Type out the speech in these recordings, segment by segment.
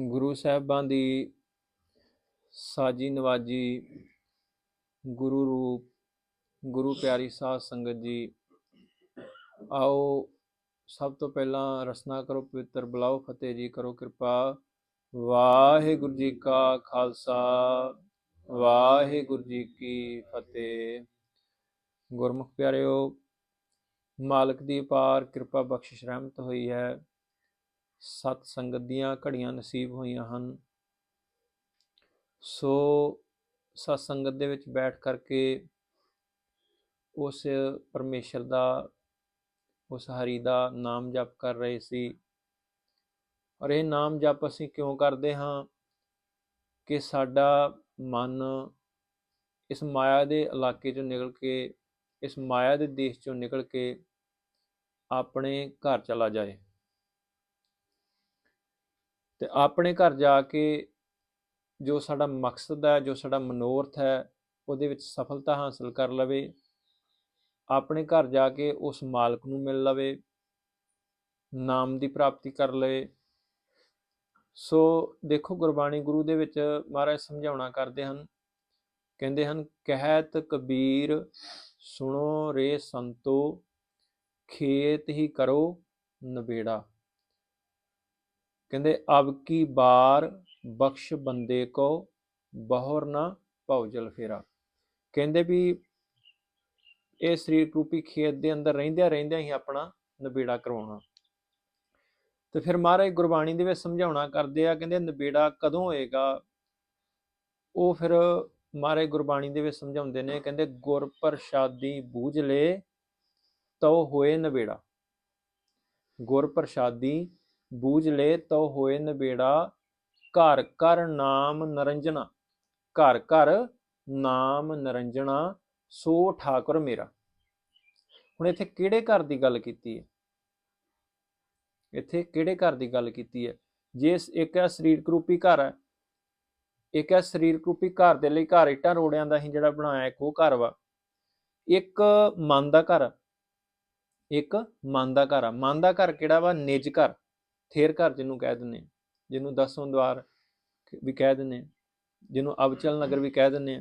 ਗੁਰੂ ਸਾਹਿਬਾਂ ਦੀ ਸਾਜੀ ਨਵਾਜੀ ਗੁਰੂ ਰੂਪ, ਗੁਰੂ ਪਿਆਰੀ ਸਾਧ ਸੰਗਤ ਜੀ, ਆਓ ਸਭ ਤੋਂ ਪਹਿਲਾਂ ਰਸਨਾ ਕਰੋ ਪਵਿੱਤਰ ਬੁਲਾਓ ਫਤਿਹ ਜੀ, ਕਰੋ ਕਿਰਪਾ। ਵਾਹਿਗੁਰੂ ਜੀ ਕਾ ਖਾਲਸਾ, ਵਾਹਿਗੁਰੂ ਜੀ ਕੀ ਫਤਿਹ। ਗੁਰਮੁਖ ਪਿਆਰਿਓ, ਮਾਲਕ ਦੀ ਅਪਾਰ ਕਿਰਪਾ ਬਖਸ਼ਿਸ਼ ਰਹਿਮਤ ਹੋਈ ਹੈ। ਸਤ ਸੰਗਤ ਦੀਆਂ ਘੜੀਆਂ ਨਸੀਬ ਹੋਈਆਂ ਹਨ। ਸੋ ਸਤ ਸੰਗਤ ਦੇ ਵਿੱਚ ਬੈਠ ਕਰਕੇ ਉਸ ਪਰਮੇਸ਼ਰ ਦਾ, ਉਸ ਹਰੀ ਦਾ ਨਾਮ ਜਪ ਕਰ ਰਹੇ ਸੀ। ਔਰ ਇਹ ਨਾਮ ਜਪ ਅਸੀਂ ਕਿਉਂ ਕਰਦੇ ਹਾਂ? ਕਿ ਸਾਡਾ ਮਨ ਇਸ ਮਾਇਆ ਦੇ ਇਲਾਕੇ ਚੋਂ ਨਿਕਲ ਕੇ, ਇਸ ਮਾਇਆ ਦੇ ਦੇਸ਼ ਚੋਂ ਨਿਕਲ ਕੇ ਆਪਣੇ ਘਰ ਚਲਾ ਜਾਏ। ਤੇ ਆਪਣੇ ਘਰ ਜਾ ਕੇ ਜੋ ਸਾਡਾ ਮਕਸਦ ਹੈ, ਜੋ ਸਾਡਾ ਮਨੋਰਥ ਹੈ, ਉਹਦੇ ਵਿੱਚ ਸਫਲਤਾ ਹਾਸਲ ਕਰ ਲਵੇ। ਆਪਣੇ ਘਰ ਜਾ ਕੇ ਉਸ ਮਾਲਕ ਨੂੰ ਮਿਲ ਲਵੇ, ਨਾਮ ਦੀ ਪ੍ਰਾਪਤੀ ਕਰ ਲਵੇ। ਸੋ ਦੇਖੋ, ਗੁਰਬਾਣੀ ਗੁਰੂ ਦੇ ਵਿੱਚ ਮਹਾਰਾਜ ਸਮਝਾਉਣਾ ਕਰਦੇ ਹਨ, ਕਹਿੰਦੇ ਹਨ, ਕਹਿਤ ਕਬੀਰ ਸੁਣੋ ਰੇ ਸੰਤੋ, ਖੇਤ ਹੀ ਕਰੋ ਨਵੇੜਾ। ਕਹਿੰਦੇ, ਅਬ ਕੀ ਬਾਰ ਬਖਸ਼ ਬੰਦੇ ਕੋ ਬਹੁਰ ਨਾ ਭਉਜਲ ਫੇਰਾ। ਕਹਿੰਦੇ ਵੀ ਇਹ ਸਰੀਰ ਰੂਪੀ ਖੇਤ ਦੇ ਅੰਦਰ ਰਹਿੰਦਿਆਂ ਰਹਿੰਦਿਆਂ ਹੀ ਆਪਣਾ ਨਵੇੜਾ ਕਰਵਾਉਣਾ। ਤੇ ਫਿਰ ਮਹਾਰਾਜ ਗੁਰਬਾਣੀ ਦੇ ਵਿੱਚ ਸਮਝਾਉਣਾ ਕਰਦੇ ਆ, ਕਹਿੰਦੇ ਨਵੇੜਾ ਕਦੋਂ ਹੋਏਗਾ? ਉਹ ਫਿਰ ਮਹਾਰਾਜ ਗੁਰਬਾਣੀ ਦੇ ਵਿੱਚ ਸਮਝਾਉਂਦੇ ਨੇ, ਕਹਿੰਦੇ, ਗੁਰ ਪ੍ਰਸਾਦੀ ਬੂਝ ਲੇ ਤਉ ਹੋਏ ਨਵੇੜਾ ਗੁਰ ਪ੍ਰਸਾਦੀ ਬੂਝਲੇ ਤੋ ਹੋਏ ਨਵੇੜਾ ਘਰ ਘਰ ਨਾਮ ਨਰੰਜਨਾ ਘਰ ਘਰ ਨਾਮ ਨਰੰਜਨਾ ਸੋ ਠਾਕੁਰ ਮੇਰਾ। ਹੁਣ ਇੱਥੇ ਕਿਹੜੇ ਘਰ ਦੀ ਗੱਲ ਕੀਤੀ ਹੈ? ਇੱਥੇ ਕਿਹੜੇ ਘਰ ਦੀ ਗੱਲ ਕੀਤੀ ਹੈ? ਜੇ ਇੱਕ ਹੈ ਸਰੀਰਕ ਰੂਪੀ ਘਰ ਹੈ, ਇੱਕ ਹੈ ਸਰੀਰਕ ਰੂਪੀ ਘਰ ਦੇ ਲਈ ਘਰ ਇੱਟਾਂ ਰੋੜਿਆਂ ਦਾ ਹੀ ਜਿਹੜਾ ਬਣਾਇਆ ਇੱਕ ਉਹ ਘਰ ਵਾ। ਇੱਕ ਮਨ ਦਾ ਘਰ ਇੱਕ ਮਨ ਦਾ ਘਰ ਆ। ਮਨ ਦਾ ਘਰ ਕਿਹੜਾ ਵਾ? ਨਿਜ ਘਰ। ਥੇਰ ਘਰ ਜਿਹਨੂੰ ਕਹਿ ਦਿੰਦੇ ਜਿਹਨੂੰ ਦਸੋਂ ਦਵਾਰ ਵੀ ਕਹਿ ਦਿੰਦੇ ਜਿਹਨੂੰ ਅਵਚਲ ਨਗਰ ਵੀ ਕਹਿ ਦਿੰਦੇ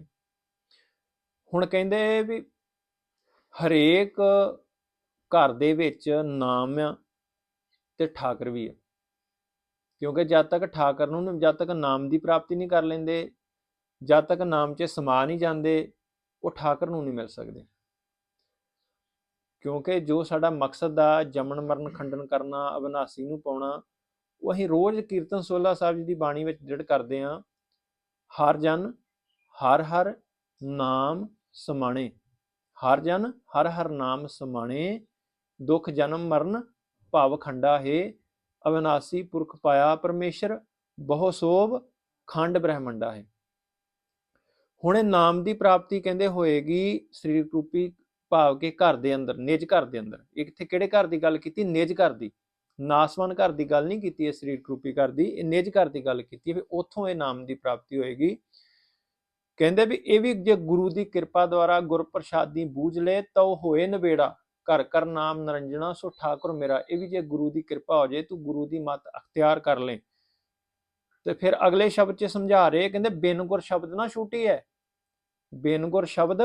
ਹੁਣ ਕਹਿੰਦੇ ਵੀ ਹਰੇਕ ਘਰ ਦੇ ਵਿੱਚ ਨਾਮ ਆ ਤੇ ਠਾਕਰ ਵੀ ਆ। ਕਿਉਂਕਿ ਜਦ ਤੱਕ ਠਾਕਰ ਨੂੰ, ਜਦ ਤੱਕ ਨਾਮ ਦੀ ਪ੍ਰਾਪਤੀ ਨਹੀਂ ਕਰ ਲੈਂਦੇ, ਜਦ ਤੱਕ ਨਾਮ 'ਚ ਸਮਾ ਨਹੀਂ ਜਾਂਦੇ, ਉਹ ਠਾਕਰ ਨੂੰ ਨਹੀਂ ਮਿਲ ਸਕਦੇ। ਕਿਉਂਕਿ ਜੋ ਸਾਡਾ ਮਕਸਦ ਆ ਜਮਨ ਮਰਨ, ਖੰਡਨ ਕਰਨਾ, ਅਬਨਾਸੀ ਨੂੰ ਪਾਉਣਾ, ਉਹ ਅਸੀਂ ਰੋਜ਼ ਕੀਰਤਨ ਸੋਲਾ ਸਾਹਿਬ ਜੀ ਦੀ ਬਾਣੀ ਵਿੱਚ ਦ੍ਰਿੜ ਕਰਦੇ ਆ ਹਰ ਜਨ, ਹਰ ਹਰ ਨਾਮ ਸਮਾਣੇ। ਹਰ ਜਨ, ਹਰ ਹਰ ਨਾਮ ਸਮਾਣੇ। ਦੁੱਖ, ਜਨਮ, ਮਰਨ, ਭਾਵ, ਖੰਡਾ, ਹੈ। ਅਵਿਨਾਸੀ ਪੁਰਖ ਪਾਇਆ ਪਰਮੇਸ਼ਰ, ਬਹੁ ਸੋਭ, ਖੰਡ ਬ੍ਰਹਮੰਡਾ, ਹੈ। ਹੁਣ ਇਹ ਨਾਮ ਦੀ ਪ੍ਰਾਪਤੀ ਕਹਿੰਦੇ ਹੋਏਗੀ ਸਰੀਰ ਰੂਪੀ ਭਾਵ ਕੇ ਘਰ ਦੇ ਅੰਦਰ, ਨਿਜ ਘਰ ਦੇ ਅੰਦਰ। ਇੱਥੇ ਕਿਹੜੇ ਘਰ ਦੀ ਗੱਲ ਕੀਤੀ? ਨਿਜ ਘਰ ਦੀ। ਨਾਸਵਾਨ ਘਰ ਦੀ ਗੱਲ ਨਹੀਂ ਕੀਤੀ, ਇਹ ਸਰੀਰ ਰੂਪੀ ਘਰ ਦੀ। ਇਹ ਨਿਜ ਘਰ ਦੀ ਗੱਲ ਕੀਤੀ ਵੀ ਉੱਥੋਂ ਇਹ ਨਾਮ ਦੀ ਪ੍ਰਾਪਤੀ ਹੋਏਗੀ। ਕਹਿੰਦੇ ਵੀ ਇਹ ਵੀ ਜੇ ਗੁਰੂ ਦੀ ਕਿਰਪਾ ਦੁਆਰਾ ਗੁਰ ਪ੍ਰਸਾਦੀ ਬੂਝ ਲੈ ਤਾਂ ਉਹ ਹੋਏ ਨਵੇੜਾ ਘਰ ਘਰ ਨਾਮ ਨਰੰਜਣਾ, ਸੋ ਠਾਕੁਰ ਮੇਰਾ, ਇਹ ਵੀ ਜੇ ਗੁਰੂ ਦੀ ਕਿਰਪਾ ਹੋ ਜੇ ਤੂੰ ਗੁਰੂ ਦੀ ਮਤ ਅਖਤਿਆਰ ਕਰ ਲੈ ਤੇ ਫਿਰ ਅਗਲੇ ਸ਼ਬਦ 'ਚ ਸਮਝਾ ਰਹੇ, ਕਹਿੰਦੇ ਬਿਨ ਗੁਰ ਸ਼ਬਦ ਨਾ ਛੂਟੀ ਹੈ। ਬਿਨ ਗੁਰ ਸ਼ਬਦ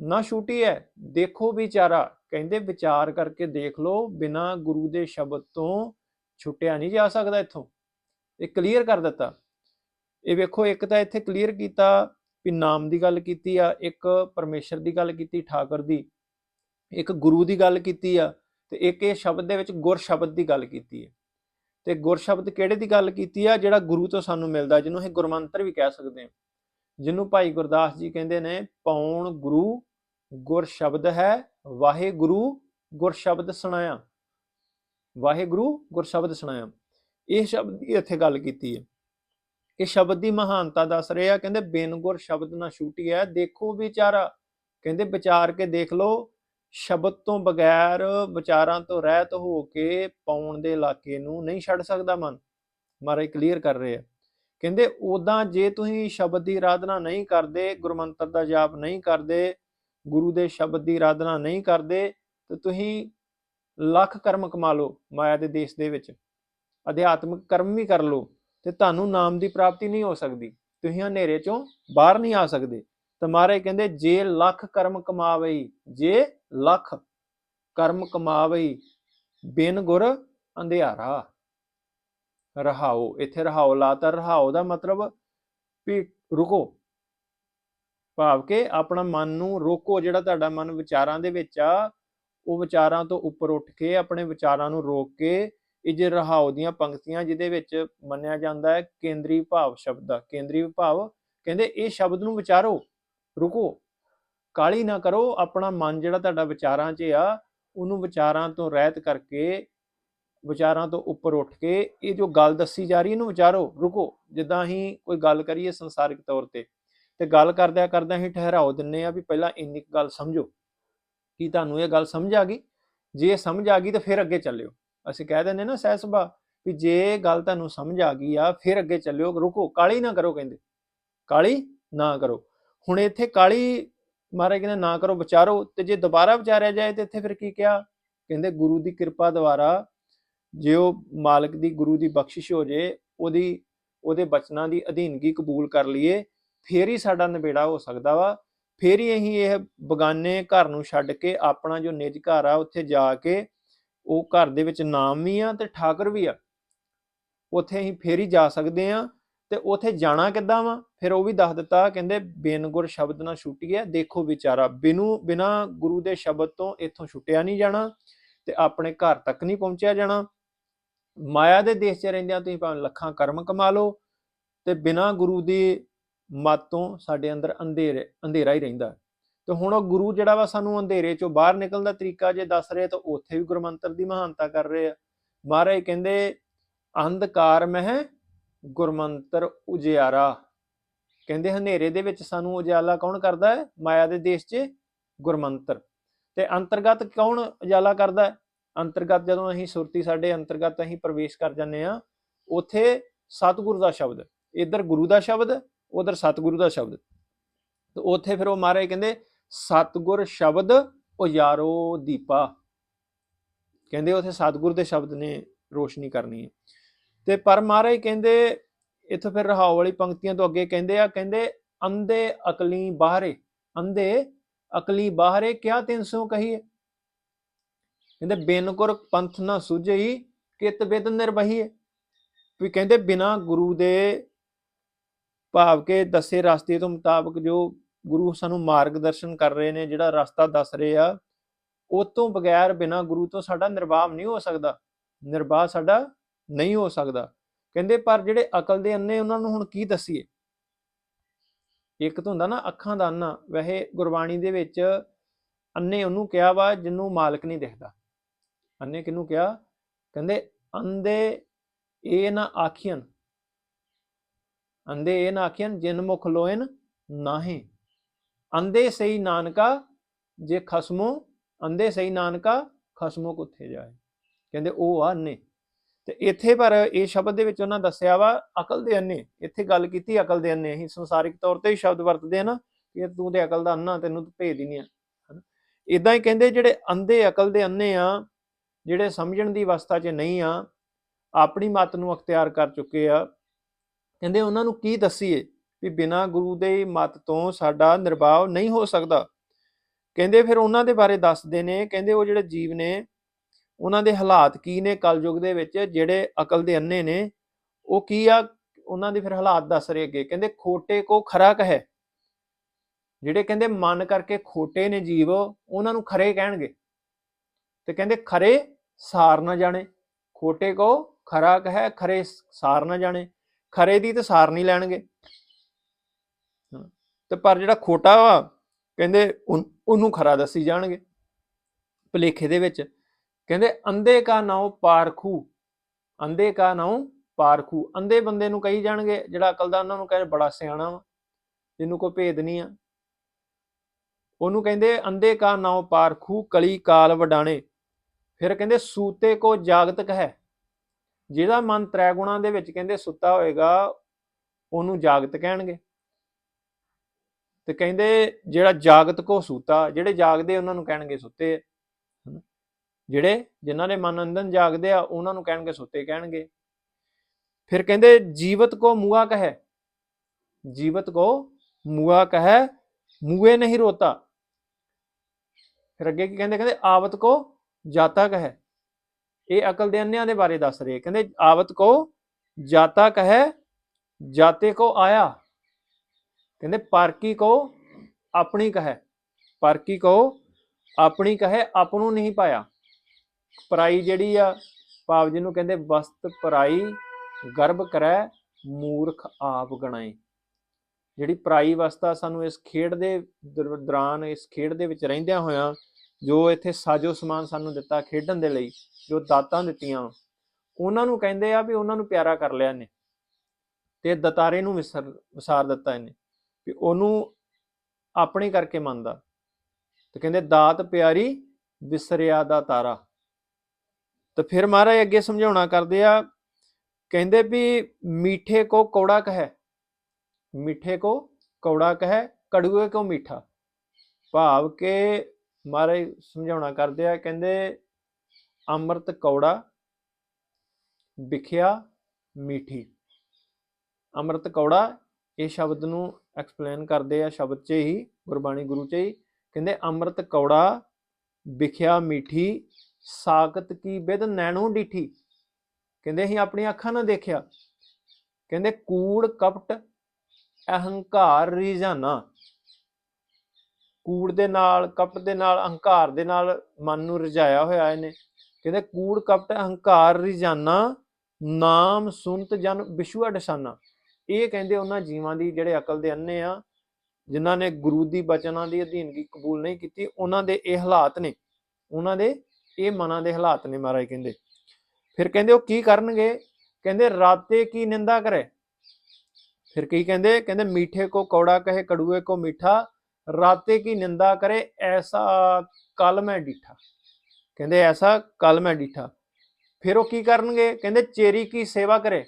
ਨਾ ਛੂਟੀ ਹੈ, ਦੇਖੋ ਵਿਚਾਰਾ। ਕਹਿੰਦੇ ਵਿਚਾਰ ਕਰਕੇ ਦੇਖ ਲਓ, ਬਿਨਾ ਗੁਰੂ ਦੇ ਸ਼ਬਦ ਤੋਂ ਛੁੱਟਿਆ ਨਹੀਂ ਜਾ ਸਕਦਾ ਇੱਥੋਂ। ਇਹ ਕਲੀਅਰ ਕਰ ਦਿੱਤਾ। ਇਹ ਵੇਖੋ, ਇੱਕ ਤਾਂ ਇੱਥੇ ਕਲੀਅਰ ਕੀਤਾ ਵੀ ਨਾਮ ਦੀ ਗੱਲ ਕੀਤੀ ਆ, ਇੱਕ ਪਰਮੇਸ਼ਰ ਦੀ ਗੱਲ ਕੀਤੀ, ਠਾਕਰ ਦੀ, ਇੱਕ ਗੁਰੂ ਦੀ ਗੱਲ ਕੀਤੀ ਆ, ਤੇ ਇੱਕ ਇਹ ਸ਼ਬਦ ਦੇ ਵਿੱਚ ਗੁਰ ਸ਼ਬਦ ਦੀ ਗੱਲ ਕੀਤੀ ਹੈ ਤੇ ਗੁਰ ਸ਼ਬਦ ਕਿਹੜੇ ਦੀ ਗੱਲ ਕੀਤੀ ਆ, ਜਿਹੜਾ ਗੁਰੂ ਤੋਂ ਸਾਨੂੰ ਮਿਲਦਾ, ਜਿਹਨੂੰ ਇਹ ਗੁਰਮੰਤਰ ਵੀ ਕਹਿ ਸਕਦੇ ਹਾਂ। ਜਿਹਨੂੰ ਭਾਈ ਗੁਰਦਾਸ ਜੀ ਕਹਿੰਦੇ ਨੇ, ਪੌਣ ਗੁਰੂ ਗੁਰ ਸ਼ਬਦ ਹੈ, ਵਾਹਿਗੁਰੂ ਗੁਰ ਸ਼ਬਦ ਸੁਣਾਇਆ। ਵਾਹਿਗੁਰੂ ਗੁਰ ਸ਼ਬਦ ਸੁਣਾਇਆ। ਇਹ ਸ਼ਬਦ ਦੀ ਇੱਥੇ ਗੱਲ ਕੀਤੀ ਹੈ। ਇਹ ਸ਼ਬਦ ਦੀ ਮਹਾਨਤਾ ਦੱਸ ਰਹੇ ਆ, ਕਹਿੰਦੇ ਬਿਨ ਗੁਰ ਸ਼ਬਦ ਨਾ ਛੂਟੀ ਹੈ ਦੇਖੋ ਵਿਚਾਰਾ। ਕਹਿੰਦੇ ਵਿਚਾਰ ਕੇ ਦੇਖ ਲਓ, ਸ਼ਬਦ ਤੋਂ ਬਗੈਰ ਵਿਚਾਰਾਂ ਤੋਂ ਰਹਿਤ ਹੋ ਕੇ ਪਾਉਣ ਦੇ ਇਲਾਕੇ ਨੂੰ ਨਹੀਂ ਛੱਡ ਸਕਦਾ ਮਨ। ਮਾਰੇ ਕਲੀਅਰ ਕਰ ਰਹੇ ਆ। ਕਹਿੰਦੇ ਉਦਾਂ ਜੇ ਤੁਸੀਂ ਸ਼ਬਦ ਦੀ ਆਰਾਧਨਾ ਨਹੀਂ ਕਰਦੇ ਗੁਰਮੰਤਰ ਦਾ ਜਾਪ ਨਹੀਂ ਕਰਦੇ, ਗੁਰੂ ਦੇ ਸ਼ਬਦ ਦੀ ਆਰਾਧਨਾ ਨਹੀਂ ਕਰਦੇ, ਤੇ ਤੁਸੀਂ ਲੱਖ ਕਰਮ ਕਮਾ ਲਓ ਮਾਇਆ ਦੇ ਦੇਸ਼ ਦੇ ਵਿੱਚ। ਅਧਿਆਤਮਿਕ ਕਰਮ ਵੀ ਕਰ ਲਓ ਤੇ ਤੁਹਾਨੂੰ ਨਾਮ ਦੀ ਪ੍ਰਾਪਤੀ ਨਹੀਂ ਹੋ ਸਕਦੀ। ਤੁਸੀਂ ਹਨੇਰੇ ਚੋਂ ਬਾਹਰ ਨਹੀਂ ਆ ਸਕਦੇ। ਤੇ ਕਹਿੰਦੇ, ਜੇ ਲੱਖ ਕਰਮ ਕਮਾਵਈ, ਜੇ ਲੱਖ ਕਰਮ ਕਮਾਵਈ, ਬਿਨ ਗੁਰ ਅੰਧਿਆਰਾ। ਰਹਾਓ, ਇੱਥੇ ਰਹਾਓ ਲਾਤਾ ਰਹਾਓ ਦਾ ਮਤਲਬ ਵੀ ਰੁਕੋ। ਭਾਵ ਕਿ ਆਪਣਾ ਮਨ ਨੂੰ ਰੋਕੋ, ਜਿਹੜਾ ਤੁਹਾਡਾ ਮਨ ਵਿਚਾਰਾਂ ਦੇ ਵਿੱਚ ਆ, ਉਹ ਵਿਚਾਰਾਂ ਤੋਂ ਉੱਪਰ ਉੱਠ ਕੇ, ਆਪਣੇ ਵਿਚਾਰਾਂ ਨੂੰ ਰੋਕ ਕੇ, ਇਹ ਜੇ ਰਹਾਓ ਦੀਆਂ ਪੰਕਤੀਆਂ ਜਿਹਦੇ ਵਿੱਚ ਮੰਨਿਆ ਜਾਂਦਾ ਹੈ, ਕੇਂਦਰੀ ਭਾਵ ਸ਼ਬਦ ਦਾ, ਕੇਂਦਰੀ ਭਾਵ ਕਹਿੰਦੇ ਇਹ ਸ਼ਬਦ ਨੂੰ ਵਿਚਾਰੋ, ਰੁਕੋ। ਕਾਲੀ ਨਾ ਕਰੋ, ਆਪਣਾ ਮਨ ਜਿਹੜਾ ਤੁਹਾਡਾ ਵਿਚਾਰਾਂ 'ਚ ਆ, ਉਹਨੂੰ ਵਿਚਾਰਾਂ ਤੋਂ ਰਹਿਤ ਕਰਕੇ ਵਿਚਾਰਾਂ ਤੋਂ ਉੱਪਰ ਉੱਠ ਕੇ ਇਹ ਜੋ ਗੱਲ ਦੱਸੀ ਜਾ ਰਹੀ ਹੈ ਇਹਨੂੰ ਵਿਚਾਰੋ, ਰੁਕੋ, ਜਿੱਦਾਂ ਹੀ ਕੋਈ ਗੱਲ ਕਰੀਏ ਸੰਸਾਰਿਕ ਤੌਰ ਤੇ ਤੇ ਗੱਲ ਕਰਦਿਆਂ ਕਰਦਿਆਂ ਹੀ ਠਹਿਰਾਓ ਦਿੰਨੇ ਆ ਵੀ ਪਹਿਲਾਂ ਇੰਨੀ ਕੁ ਗੱਲ ਸਮਝੋ, ਕੀ ਤੁਹਾਨੂੰ ਇਹ ਗੱਲ ਸਮਝ ਆ ਗਈ? ਜੇ ਇਹ ਸਮਝ ਆ ਗਈ ਤਾਂ ਫਿਰ ਅੱਗੇ ਚੱਲਿਓ। ਅਸੀਂ ਕਹਿ ਦਿੰਦੇ ਨਾ ਸਹਿ ਸੁਭਾ ਵੀ ਜੇ ਗੱਲ ਤੁਹਾਨੂੰ ਸਮਝ ਆ ਗਈ ਆ, ਫਿਰ ਅੱਗੇ ਚੱਲਿਓ, ਰੁਕੋ, ਕਾਲੀ ਨਾ ਕਰੋ ਕਹਿੰਦੇ, ਕਾਲੀ ਨਾ ਕਰੋ। ਹੁਣ ਇੱਥੇ ਕਾਲੀ ਮਹਾਰਾਜ ਕਹਿੰਦੇ ਨਾ ਕਰੋ, ਵਿਚਾਰੋ, ਤੇ ਜੇ ਦੁਬਾਰਾ ਵਿਚਾਰਿਆ ਜਾਏ ਤੇ ਇੱਥੇ ਫਿਰ ਕੀ ਕਿਹਾ? ਕਹਿੰਦੇ ਗੁਰੂ ਦੀ ਕਿਰਪਾ ਦੁਆਰਾ ਜੇ ਉਹ ਮਾਲਕ ਦੀ ਗੁਰੂ ਦੀ ਬਖਸ਼ਿਸ਼ ਹੋ ਜੇ, ਉਹਦੀ, ਉਹਦੇ ਬਚਨਾਂ ਦੀ ਅਧੀਨਗੀ ਕਬੂਲ ਕਰ ਲਈਏ, ਫੇਰ ਹੀ ਸਾਡਾ ਨਿਬੇੜਾ ਹੋ ਸਕਦਾ ਵਾ। ਫੇਰ ਹੀ ਅਸੀਂ ਇਹ ਬਗਾਨੇ ਘਰ ਨੂੰ ਛੱਡ ਕੇ, ਆਪਣਾ ਜੋ ਨਿਜ ਘਰ ਆ, ਉੱਥੇ ਜਾ ਕੇ ਉਹ ਘਰ ਦੇ ਵਿੱਚ ਨਾਮ ਵੀ ਆ ਤੇ ਠਾਕਰ ਵੀ ਆ। ਉੱਥੇ ਅਸੀਂ ਫੇਰ ਹੀ ਜਾ ਸਕਦੇ ਆ ਤੇ ਉੱਥੇ ਜਾਣਾ ਕਿੱਦਾਂ ਵਾ? ਫਿਰ ਉਹ ਵੀ ਦੱਸ ਦਿੱਤਾ, ਕਹਿੰਦੇ ਬਿਨ ਗੁਰ ਸ਼ਬਦ ਨਾ ਛੁੱਟੀਏ, ਦੇਖੋ ਵਿਚਾਰਾ, ਬਿਨੂ, ਬਿਨਾ ਗੁਰੂ ਦੇ ਸ਼ਬਦ ਤੋਂ ਇੱਥੋਂ ਛੁੱਟਿਆ ਨਹੀਂ ਜਾਣਾ ਤੇ ਆਪਣੇ ਘਰ ਤੱਕ ਨਹੀਂ ਪਹੁੰਚਿਆ ਜਾਣਾ। ਮਾਇਆ ਦੇ ਦੇਸ਼ 'ਚ ਰਹਿੰਦਿਆਂ ਤੁਸੀਂ ਭਾਵੇਂ ਲੱਖਾਂ ਕਰਮ ਕਮਾ ਲਓ ਤੇ ਬਿਨਾ ਗੁਰੂ ਦੀ ਮੱਤ ਤੋਂ ਸਾਡੇ ਅੰਦਰ ਅੰਧੇਰੇ, ਅੰਧੇਰਾ ਹੀ ਰਹਿੰਦਾ। ਤੇ ਹੁਣ ਉਹ ਗੁਰੂ ਜਿਹੜਾ ਵਾ ਸਾਨੂੰ ਅੰਧੇਰੇ ਚੋਂ ਬਾਹਰ ਨਿਕਲਣ ਦਾ ਤਰੀਕਾ ਜੇ ਦੱਸ ਰਹੇ ਤਾਂ ਉੱਥੇ ਵੀ ਗੁਰਮੰਤਰ ਦੀ ਮਹਾਨਤਾ ਕਰ ਰਹੇ ਆ। ਮਹਾਰਾਜ ਕਹਿੰਦੇ, ਅੰਧਕਾਰ ਮਹਿ ਗੁਰਮੰਤਰ ਉਜਿਆਰਾ। ਕਹਿੰਦੇ, ਹਨੇਰੇ ਦੇ ਵਿੱਚ ਸਾਨੂੰ ਉਜਾਲਾ ਕੌਣ ਕਰਦਾ ਹੈ? ਮਾਇਆ ਦੇ ਦੇਸ਼ 'ਚ ਗੁਰਮੰਤਰ। ਤੇ ਅੰਤਰਗਤ ਕੌਣ ਉਜਾਲਾ ਕਰਦਾ ਹੈ? ਅੰਤਰਗਤ ਜਦੋਂ ਅਸੀਂ ਸੁਰਤੀ ਸਾਡੇ ਅੰਤਰਗਤ ਅਸੀਂ ਪ੍ਰਵੇਸ਼ ਕਰ ਜਾਂਦੇ ਆ ਉਥੇ ਸਤਿਗੁਰੂ ਦਾ ਸ਼ਬਦ, ਇੱਧਰ ਗੁਰੂ ਦਾ ਸ਼ਬਦ, ਉਧਰ ਸਤਿਗੁਰੂ ਦਾ ਸ਼ਬਦ। ਤੇ ਉਥੇ ਫਿਰ ਉਹ ਮਹਾਰਾਜ ਕਹਿੰਦੇ, ਸਤਿਗੁਰ ਸ਼ਬਦ ਉਜਾਰੋ ਦੀਪਾ। ਕਹਿੰਦੇ ਉਥੇ ਸਤਿਗੁਰ ਦੇ ਸ਼ਬਦ ਨੇ ਰੋਸ਼ਨੀ ਕਰਨੀ ਹੈ। ਤੇ ਪਰ ਮਹਾਰਾਜ ਕਹਿੰਦੇ, ਇੱਥੋਂ ਫਿਰ ਰਹਾਉ ਵਾਲੀ ਪੰਕਤੀਆਂ ਤੋਂ ਅੱਗੇ ਕਹਿੰਦੇ ਆ, ਕਹਿੰਦੇ, ਅੰਧੇ ਅਕਲੀ ਬਾਹਰੇ, ਅੰਧੇ ਅਕਲੀ ਬਾਹਰੇ ਕਿਆ 300 ਕਹੀਏ ਕਹਿੰਦੇ ਬਿਨ ਗੁਰ ਪੰਥ ਨਾ ਸੁਝਈ ਕਿਤ ਬਿਦ ਨਿਰਬਹੀਏ ਵੀ ਕਹਿੰਦੇ ਬਿਨਾ ਗੁਰੂ ਦੇ ਭਾਵ ਕੇ ਦੱਸੇ ਰਸਤੇ ਤੋਂ ਮੁਤਾਬਕ ਜੋ ਗੁਰੂ ਸਾਨੂੰ ਮਾਰਗਦਰਸ਼ਨ ਕਰ ਰਹੇ ਨੇ, ਜਿਹੜਾ ਰਸਤਾ ਦੱਸ ਰਹੇ ਆ, ਉਹ ਤੋਂ ਬਗੈਰ ਬਿਨਾ ਗੁਰੂ ਤੋਂ ਸਾਡਾ ਨਿਰਵਾਹ ਨਹੀਂ ਹੋ ਸਕਦਾ। ਨਿਰਵਾਹ ਸਾਡਾ ਨਹੀਂ ਹੋ ਸਕਦਾ। ਕਹਿੰਦੇ ਪਰ ਜਿਹੜੇ ਅਕਲ ਦੇ ਅੰਨੇ ਉਹਨਾਂ ਨੂੰ ਹੁਣ ਕੀ ਦਸੀਏ? ਇੱਕ ਤਾਂ ਹੁੰਦਾ ਨਾ ਅੱਖਾਂ ਦਾ ਅੰਨਾ। ਵੈਸੇ ਗੁਰਬਾਣੀ ਦੇ ਵਿੱਚ ਅੰਨੇ ਉਹਨੂੰ ਕਿਹਾ ਵਾ ਜਿਹਨੂੰ ਮਾਲਕ ਨਹੀਂ ਦਿਖਦਾ। ਅੰਨੇ ਕਿਹਨੂੰ ਕਿਹਾ? ਕਹਿੰਦੇ ਅੰਦੇ ਇਹ ਨਾ ਆਖੀਆਂ ਅੰਦੇ ਇਹ ਨਾ ਆਖੀਆਂ ਜਿਨ ਮੁਖ ਲੋਇਨ ਨਾਹੀ। ਅੰਦੇ ਸਹੀ ਨਾਨਕਾ, ਜੇ ਖਸਮੋ ਅੰਦੇ ਸਹੀ ਨਾਨਕਾ, ਖਸਮੋ ਕੁੱਥੇ ਜਾਏ। ਕਹਿੰਦੇ, ਉਹ ਆ ਅੰਨੇ। ਤੇ ਇੱਥੇ ਪਰ ਇਹ ਸ਼ਬਦ ਦੇ ਵਿੱਚ ਉਹਨਾਂ ਦੱਸਿਆ ਵਾ, ਅਕਲ ਦੇ ਅੰਨੇ। ਇੱਥੇ ਗੱਲ ਕੀਤੀ ਅਕਲ ਦੇ ਅੰਨੇ। ਅਸੀਂ ਸੰਸਾਰਿਕ ਤੌਰ ਤੇ ਹੀ ਸ਼ਬਦ ਵਰਤਦੇ ਆ ਨਾ, ਕਿ ਤੂੰ ਤੇ ਅਕਲ ਦਾ ਅੰਨਾ, ਤੈਨੂੰ ਭੇਜ ਹੀ ਨਹੀਂ ਆ ਹਨਾ? ਇਦਾਂ ਹੀ ਕਹਿੰਦੇ, ਜਿਹੜੇ ਅੰਧੇ ਅਕਲ ਦੇ ਅੰਨੇ ਆ ਜਿਹੜੇ ਸਮਝਣ ਦੀ ਅਵਸਥਾ 'ਚ ਨਹੀਂ ਆ, ਆਪਣੀ ਮਤ ਨੂੰ ਅਖਤਿਆਰ ਕਰ ਚੁੱਕੇ ਆ, ਕਹਿੰਦੇ ਉਹਨਾਂ ਨੂੰ ਕੀ ਦੱਸੀਏ ਵੀ ਬਿਨਾ ਗੁਰੂ ਦੇ ਮਤ ਤੋਂ ਸਾਡਾ ਨਿਰਵਾਹ ਨਹੀਂ ਹੋ ਸਕਦਾ। ਕਹਿੰਦੇ ਫਿਰ ਉਹਨਾਂ ਦੇ ਬਾਰੇ ਦੱਸਦੇ ਨੇ, ਕਹਿੰਦੇ ਉਹ ਜਿਹੜੇ ਜੀਵ ਨੇ, ਉਹਨਾਂ ਦੇ ਹਾਲਾਤ ਕੀ ਨੇ ਕਲਯੁਗ ਦੇ ਵਿੱਚ, ਜਿਹੜੇ ਅਕਲ ਦੇ ਅੰਨੇ ਨੇ, ਉਹ ਕੀ ਆ, ਉਹਨਾਂ ਦੇ ਫਿਰ ਹਾਲਾਤ ਦੱਸ ਰਹੇ ਅੱਗੇ। ਕਹਿੰਦੇ ਖੋਟੇ ਕੋ ਖਰਾ ਕਹੇ। ਜਿਹੜੇ ਕਹਿੰਦੇ ਮਨ ਕਰਕੇ ਖੋਟੇ ਨੇ ਜੀਵ, ਉਹਨਾਂ ਨੂੰ ਖਰੇ ਕਹਿਣਗੇ। ਤੇ ਕਹਿੰਦੇ ਖਰੇ ਸਾਰ ਨਾ ਜਾਣੇ। ਖੋਟੇ ਕੋ ਖਰਾ ਕਹੇ, ਖਰੇ ਸਾਰ ਨਾ ਜਾਣੇ। ਖਰੇ ਦੀ ਤੇ ਸਾਰ ਨਹੀਂ ਲੈਣਗੇ। ਤੇ ਪਰ ਜਿਹੜਾ ਖੋਟਾ ਵਾ, ਕਹਿੰਦੇ ਉਹਨੂੰ ਖਰਾ ਦੱਸੀ ਜਾਣਗੇ। ਭਲੇਖੇ ਦੇ ਵਿੱਚ ਕਹਿੰਦੇ, ਅੰਧੇ ਕਾ ਨਾਉ ਪਾਰਖੂ, ਅੰਧੇ ਕਾ ਨਾਉ ਪਾਰਖੂ। ਅੰਧੇ ਬੰਦੇ ਨੂੰ ਕਹੀ ਜਾਣਗੇ, ਜਿਹੜਾ ਅਕਲ ਦਾ ਉਹਨਾਂ ਨੂੰ ਕਹਿੰਦੇ ਬੜਾ ਸਿਆਣਾ ਵਾ, ਜਿਹਨੂੰ ਕੋਈ ਭੇਦ ਨਹੀਂ ਆ। ਉਹਨੂੰ ਕਹਿੰਦੇ, ਅੰਧੇ ਕਾ ਨਾਉ ਪਾਰਖੂ, ਕਲੀ ਕਾਲ ਵਡਾਣੇ। ਫਿਰ ਕਹਿੰਦੇ ਸੂਤੇ ਕੋ ਜਾਗਤ ਕਹੈ ਜਿਹਦਾ ਮਨ ਤ੍ਰੈ ਗੁਣਾਂ ਦੇ ਵਿੱਚ ਕਹਿੰਦੇ ਸੁੱਤਾ ਹੋਏਗਾ, ਉਹਨੂੰ ਜਾਗਤ ਕਹਿਣਗੇ। ਤੇ ਕਹਿੰਦੇ ਜਿਹੜਾ ਜਾਗਤ ਕੋ ਸੂਤਾ, ਜਿਹੜੇ ਜਾਗਦੇ ਉਹਨਾਂ ਨੂੰ ਕਹਿਣਗੇ ਸੁੱਤੇ। ਜਿਹੜੇ ਜਿਨ੍ਹਾਂ ਦੇ ਮਨ ਅੰਦਰ ਜਾਗਦੇ ਆ, ਉਹਨਾਂ ਨੂੰ ਕਹਿਣਗੇ ਸੁੱਤੇ ਕਹਿਣਗੇ। ਫਿਰ ਕਹਿੰਦੇ ਜੀਵਤ ਕੋ ਮੁਆ ਕਹੈ। ਜੀਵਤ ਕੋ ਮੁਆ ਕਹੈ ਮੂਏ ਨਹੀਂ ਰੋਤਾ। ਫਿਰ ਅੱਗੇ ਕੀ ਕਹਿੰਦੇ? ਕਹਿੰਦੇ ਆਵਤ ਕੋ ਜਾਤਾ ਕਹੈ ਇਹ ਅਕਲ ਦੇ ਅੰਨਿਆਂ ਦੇ ਬਾਰੇ ਦੱਸ ਰਹੇ ਕਹਿੰਦੇ, ਆਵਤ ਕੋ ਜਾਤਾ ਕਹੈ ਜਾਤੇ ਕੋ ਆਇਆ। ਕਹਿੰਦੇ, ਪਾਰਕੀ ਕੋ ਆਪਣੀ ਕਹੈ। ਪਾਰਕੀ ਕੋ ਆਪਣੀ ਕਹੈ ਨੂੰ ਨਹੀਂ ਪਾਇਆ। ਪਰਾਈ ਜਿਹੜੀ ਆ, ਭਾਵ ਜਿਹਨੂੰ ਕਹਿੰਦੇ, ਵਸਤ ਪਰਾਈ, ਗਰਭ ਕਰੈ, ਮੂਰਖ ਆਪ ਗਣਾਏ ਜਿਹੜੀ ਪਰਾਈ ਵਸਤਾ ਸਾਨੂੰ ਇਸ ਖੇਡ ਦੇ ਦਰ- ਦੌਰਾਨ, ਇਸ ਖੇਡ ਦੇ ਵਿੱਚ ਰਹਿੰਦਿਆਂ ਹੋਇਆਂ ਜੋ ਇੱਥੇ ਸਾਜੋ ਸਮਾਨ ਸਾਨੂੰ ਦਿੱਤਾ ਖੇਡਣ ਦੇ ਲਈ, ਜੋ ਦਾਤਾਂ ਦਿੱਤੀਆਂ, ਉਹਨਾਂ ਨੂੰ ਕਹਿੰਦੇ ਆ ਵੀ ਉਹਨਾਂ ਨੂੰ ਪਿਆਰਾ ਕਰ ਲਿਆ ਨੇ ਤੇ ਦਤਾਰੇ ਨੂੰ ਵਿਸਰ, ਵਿਸਾਰ ਦਿੱਤਾ ਇਹਨੇ, ਵੀ ਉਹਨੂੰ ਆਪਣੇ ਕਰਕੇ ਮੰਨਦਾ। ਤੇ ਕਹਿੰਦੇ, ਦਾਤ ਪਿਆਰੀ, ਵਿਸਰਿਆ ਦਾ ਤਾਰਾ। ਤੇ ਫਿਰ ਮਹਾਰਾਜ ਅੱਗੇ ਸਮਝਾਉਣਾ ਕਰਦੇ ਆ, ਕਹਿੰਦੇ ਵੀ ਮੀਠੇ ਕੋ ਕੌੜਾ ਕਹੈ, ਮੀਠੇ ਕੋ ਕੌੜਾ ਕਹੈ, ਕੜੂਏ ਕੋ ਮੀਠਾ। ਭਾਵ ਕਿ ਮਹਾਰਾਜ ਸਮਝਾਉਣਾ ਕਰਦੇ ਆ, ਕਹਿੰਦੇ ਅੰਮ੍ਰਿਤ ਕੌੜਾ, ਵਿਖਿਆ ਮੀਠੀ। ਅੰਮ੍ਰਿਤ ਕੌੜਾ, ਇਹ ਸ਼ਬਦ ਨੂੰ ਐਕਸਪਲੇਨ ਕਰਦੇ ਆ ਸ਼ਬਦ 'ਚ ਹੀ, ਗੁਰਬਾਣੀ ਗੁਰੂ 'ਚ ਹੀ। ਕਹਿੰਦੇ ਅੰਮ੍ਰਿਤ ਕੌੜਾ, ਵਿਖਿਆ ਮੀਠੀ, ਸਾਖਤ ਕੀ ਬਿਦ ਨੈਣੋ ਡੀਠੀ। ਕਹਿੰਦੇ ਅਸੀਂ ਆਪਣੀਆਂ ਅੱਖਾਂ ਨਾਲ ਦੇਖਿਆ। ਕਹਿੰਦੇ ਕੂੜ ਕਪਟ, ਅਹੰਕਾਰ ਰਿਜਾਨਾ ਕੂੜ ਦੇ ਨਾਲ ਕਪਟ ਦੇ ਨਾਲ, ਅਹੰਕਾਰ ਦੇ ਨਾਲ ਮਨ ਨੂੰ ਰਜਾਇਆ ਹੋਇਆ ਇਹਨੇ। ਕਹਿੰਦੇ, ਕੂੜ ਕਪਟ ਅਹੰਕਾਰ ਰਿਜਾਨਾ, ਨਾਮ, ਸੁਨਤ, ਜਨ ਵਿਸ਼ਵਾ ਡਸਾਨਾ। ਇਹ ਕਹਿੰਦੇ ਉਹਨਾਂ ਜੀਵਾਂ ਦੀ ਜਿਹੜੇ ਅਕਲ ਦੇ ਅੰਨੇ ਆ, ਜਿਨ੍ਹਾਂ ਨੇ ਗੁਰੂ ਦੀ ਬਚਨਾਂ ਦੀ ਅਧੀਨਗੀ ਕਬੂਲ ਨਹੀਂ ਕੀਤੀ, ਉਹਨਾਂ ਦੇ ਇਹ ਹਾਲਾਤ ਨੇ। ਉਹਨਾਂ ਦੇ ਇਹ ਮਨਾਂ ਦੇ ਹਾਲਾਤ ਨੇ ਮਹਾਰਾਜ ਕਹਿੰਦੇ। ਫਿਰ ਕਹਿੰਦੇ, ਉਹ ਕੀ ਕਰਨਗੇ? ਕਹਿੰਦੇ, ਰਾਤੇ ਕੀ ਨਿੰਦਾ ਕਰੇ? ਫਿਰ ਕੀ ਕਹਿੰਦੇ? ਕਹਿੰਦੇ, ਮੀਠੇ ਕੋ ਕੌੜਾ ਕਹੇ, ਕੜੂਏ ਕੋ ਮਿੱਠਾ ਰਾਤੇ ਕੀ ਨਿੰਦਾ ਕਰੇ, ਐਸਾ ਕਲ ਮੈਂ ਡੀਠਾ। ਕਹਿੰਦੇ ਐਸਾ ਕਲ ਮੈਂ ਡੀਠਾ। ਫਿਰ ਉਹ ਕੀ ਕਰਨਗੇ? ਕਹਿੰਦੇ ਚੇਰੀ ਕੀ ਸੇਵਾ ਕਰੇ?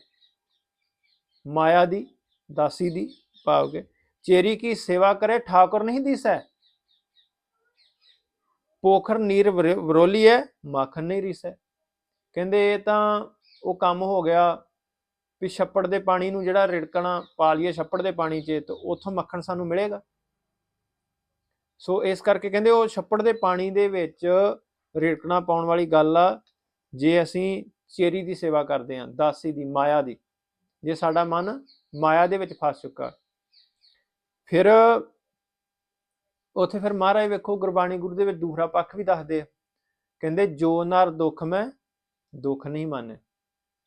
ਮਾਇਆ ਦੀ, ਦਾਸੀ ਦੀ, ਭਾਵ ਕੇ ਚੇਰੀ ਕੀ ਸੇਵਾ ਕਰੇ, ਠਾਕੁਰ ਨਹੀਂ ਦਿਸੈ ਪੋਖਰ ਨੀਰ ਵਰੋਲੀ ਹੈ ਮਾਖਣ ਨਹੀਂ ਰਿਸੈ ਕਹਿੰਦੇ ਇਹ ਤਾਂ ਉਹ ਕੰਮ ਹੋ ਗਿਆ ਵੀ ਛੱਪੜ ਦੇ ਪਾਣੀ ਨੂੰ ਜਿਹੜਾ ਰਿੜਕਣਾ, ਪਾ ਲਈਏ ਛੱਪੜ ਦੇ ਪਾਣੀ 'ਚ, ਤੇ ਉੱਥੋਂ ਮੱਖਣ ਸਾਨੂੰ ਮਿਲੇਗਾ। ਸੋ ਇਸ ਕਰਕੇ ਕਹਿੰਦੇ ਉਹ ਛੱਪੜ ਦੇ ਪਾਣੀ ਦੇ ਵਿੱਚ ਰਿੜਕਣਾ ਪਾਉਣ ਵਾਲੀ ਗੱਲ ਆ, ਜੇ ਅਸੀਂ ਚੇਰੀ ਦੀ ਸੇਵਾ ਕਰਦੇ ਹਾਂ, ਦਾਸੀ ਦੀ, ਮਾਇਆ ਦੀ, ਜੇ ਸਾਡਾ ਮਨ ਮਾਇਆ ਦੇ ਵਿੱਚ ਫਸ ਚੁੱਕਾ। ਫਿਰ ਉੱਥੇ ਫਿਰ ਮਹਾਰਾਜ ਵੇਖੋ ਗੁਰਬਾਣੀ ਗੁਰੂ ਦੇ ਵਿੱਚ ਦੂਸਰਾ ਪੱਖ ਵੀ ਦੱਸਦੇ ਆ। ਕਹਿੰਦੇ ਜੋ ਨਰ ਦੁੱਖ ਮੈਂ, ਦੁੱਖ ਨਹੀਂ ਮੰਨੇ।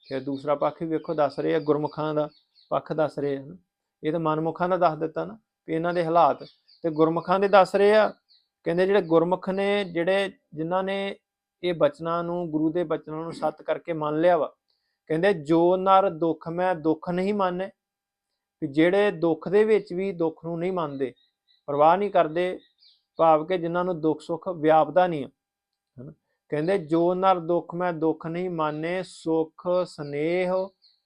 ਫਿਰ ਦੂਸਰਾ ਪੱਖ ਵੀ ਵੇਖੋ ਦੱਸ ਰਹੇ ਆ, ਗੁਰਮੁਖਾਂ ਦਾ ਪੱਖ ਦੱਸ ਰਹੇ ਆ। ਇਹ ਤਾਂ ਮਨਮੁਖਾਂ ਦਾ ਦੱਸ ਦਿੱਤਾ ਨਾ, ਵੀ ਇਹਨਾਂ ਦੇ ਹਾਲਾਤ ਤੇ ਗੁਰਮੁਖਾਂ ਦੇ ਦੱਸ ਰਹੇ ਆ। ਕਹਿੰਦੇ ਜਿਹੜੇ ਗੁਰਮੁਖ ਨੇ, ਜਿਹੜੇ ਜਿਨ੍ਹਾਂ ਨੇ ਇਹ ਬਚਨਾਂ ਨੂੰ, ਗੁਰੂ ਦੇ ਬਚਨਾਂ ਨੂੰ ਸੱਤ ਕਰਕੇ ਮੰਨ ਲਿਆ ਵਾ, ਕਹਿੰਦੇ ਜੋ ਨਰ ਦੁੱਖ ਮੈਂ ਦੁੱਖ ਨਹੀਂ ਮੰਨੇ ਵੀ ਜਿਹੜੇ ਦੁੱਖ ਦੇ ਵਿੱਚ ਵੀ ਦੁੱਖ ਨੂੰ ਨਹੀਂ ਮੰਨਦੇ, ਪਰਵਾਹ ਨਹੀਂ ਕਰਦੇ, ਭਾਵ ਕਿ ਜਿਨ੍ਹਾਂ ਨੂੰ ਦੁੱਖ ਸੁੱਖ ਵਿਆਪਦਾ ਨਹੀਂ ਆ ਕਹਿੰਦੇ ਜੋ ਨਰ ਦੁੱਖ ਮੈਂ ਦੁੱਖ ਨਹੀਂ ਮਾਨੇ, ਸੁਖ, ਸਨੇਹ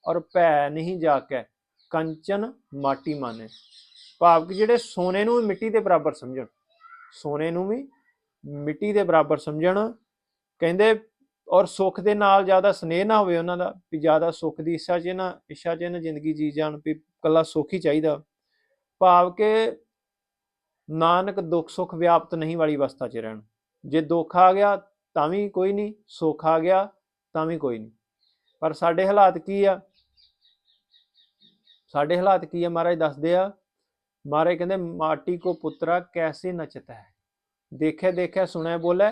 ਔਰ ਭੈ ਨਹੀਂ ਜਾਕੈ, ਕੰਚਨ ਮਾਟੀ ਮਾਨੇ। ਭਾਵ ਕਿ ਜਿਹੜੇ ਸੋਨੇ ਨੂੰ ਮਿੱਟੀ ਦੇ ਬਰਾਬਰ ਸਮਝਣ, ਸੋਨੇ ਨੂੰ ਵੀ ਮਿੱਟੀ ਦੇ ਬਰਾਬਰ ਸਮਝਣ, ਕਹਿੰਦੇ ਔਰ ਸੁੱਖ ਦੇ ਨਾਲ ਜ਼ਿਆਦਾ ਸਨੇਹ ਨਾ ਹੋਵੇ ਉਹਨਾਂ ਦਾ, ਵੀ ਜ਼ਿਆਦਾ ਸੁੱਖ ਦੀ ਇੱਛਾ ਚ ਨਾ ਇੱਛਾ ਚ ਨਾ ਜ਼ਿੰਦਗੀ ਜੀ ਜਾਣ, ਵੀ ਕੱਲਾ ਸੁੱਖ ਹੀ ਚਾਹੀਦਾ। ਭਾਵ ਕਿ ਨਾਨਕ ਦੁੱਖ ਸੁੱਖ ਵਿਆਪਤ ਨਹੀਂ ਵਾਲੀ ਅਵਸਥਾ 'ਚ ਰਹਿਣ। ਜੇ ਦੁੱਖ ਆ ਗਿਆ ਤਾਂ ਵੀ ਕੋਈ ਨਹੀਂ, ਸੁੱਖ ਆ ਗਿਆ ਤਾਂ ਵੀ ਕੋਈ ਨਹੀਂ। ਪਰ ਸਾਡੇ ਹਾਲਾਤ ਕੀ ਆ? ਸਾਡੇ ਹਾਲਾਤ ਕੀ ਆ? ਮਹਾਰਾਜ ਦੱਸਦੇ ਆ ਮਾਰੇ ਕਹਿੰਦੇ, ਮਾਟੀ ਕੋ ਪੁੱਤਰਾ ਕੈਸੇ ਨਚਤਾ ਹੈ ਦੇਖੇ ਦੇਖੇ ਸੁਣੇ ਬੋਲੇ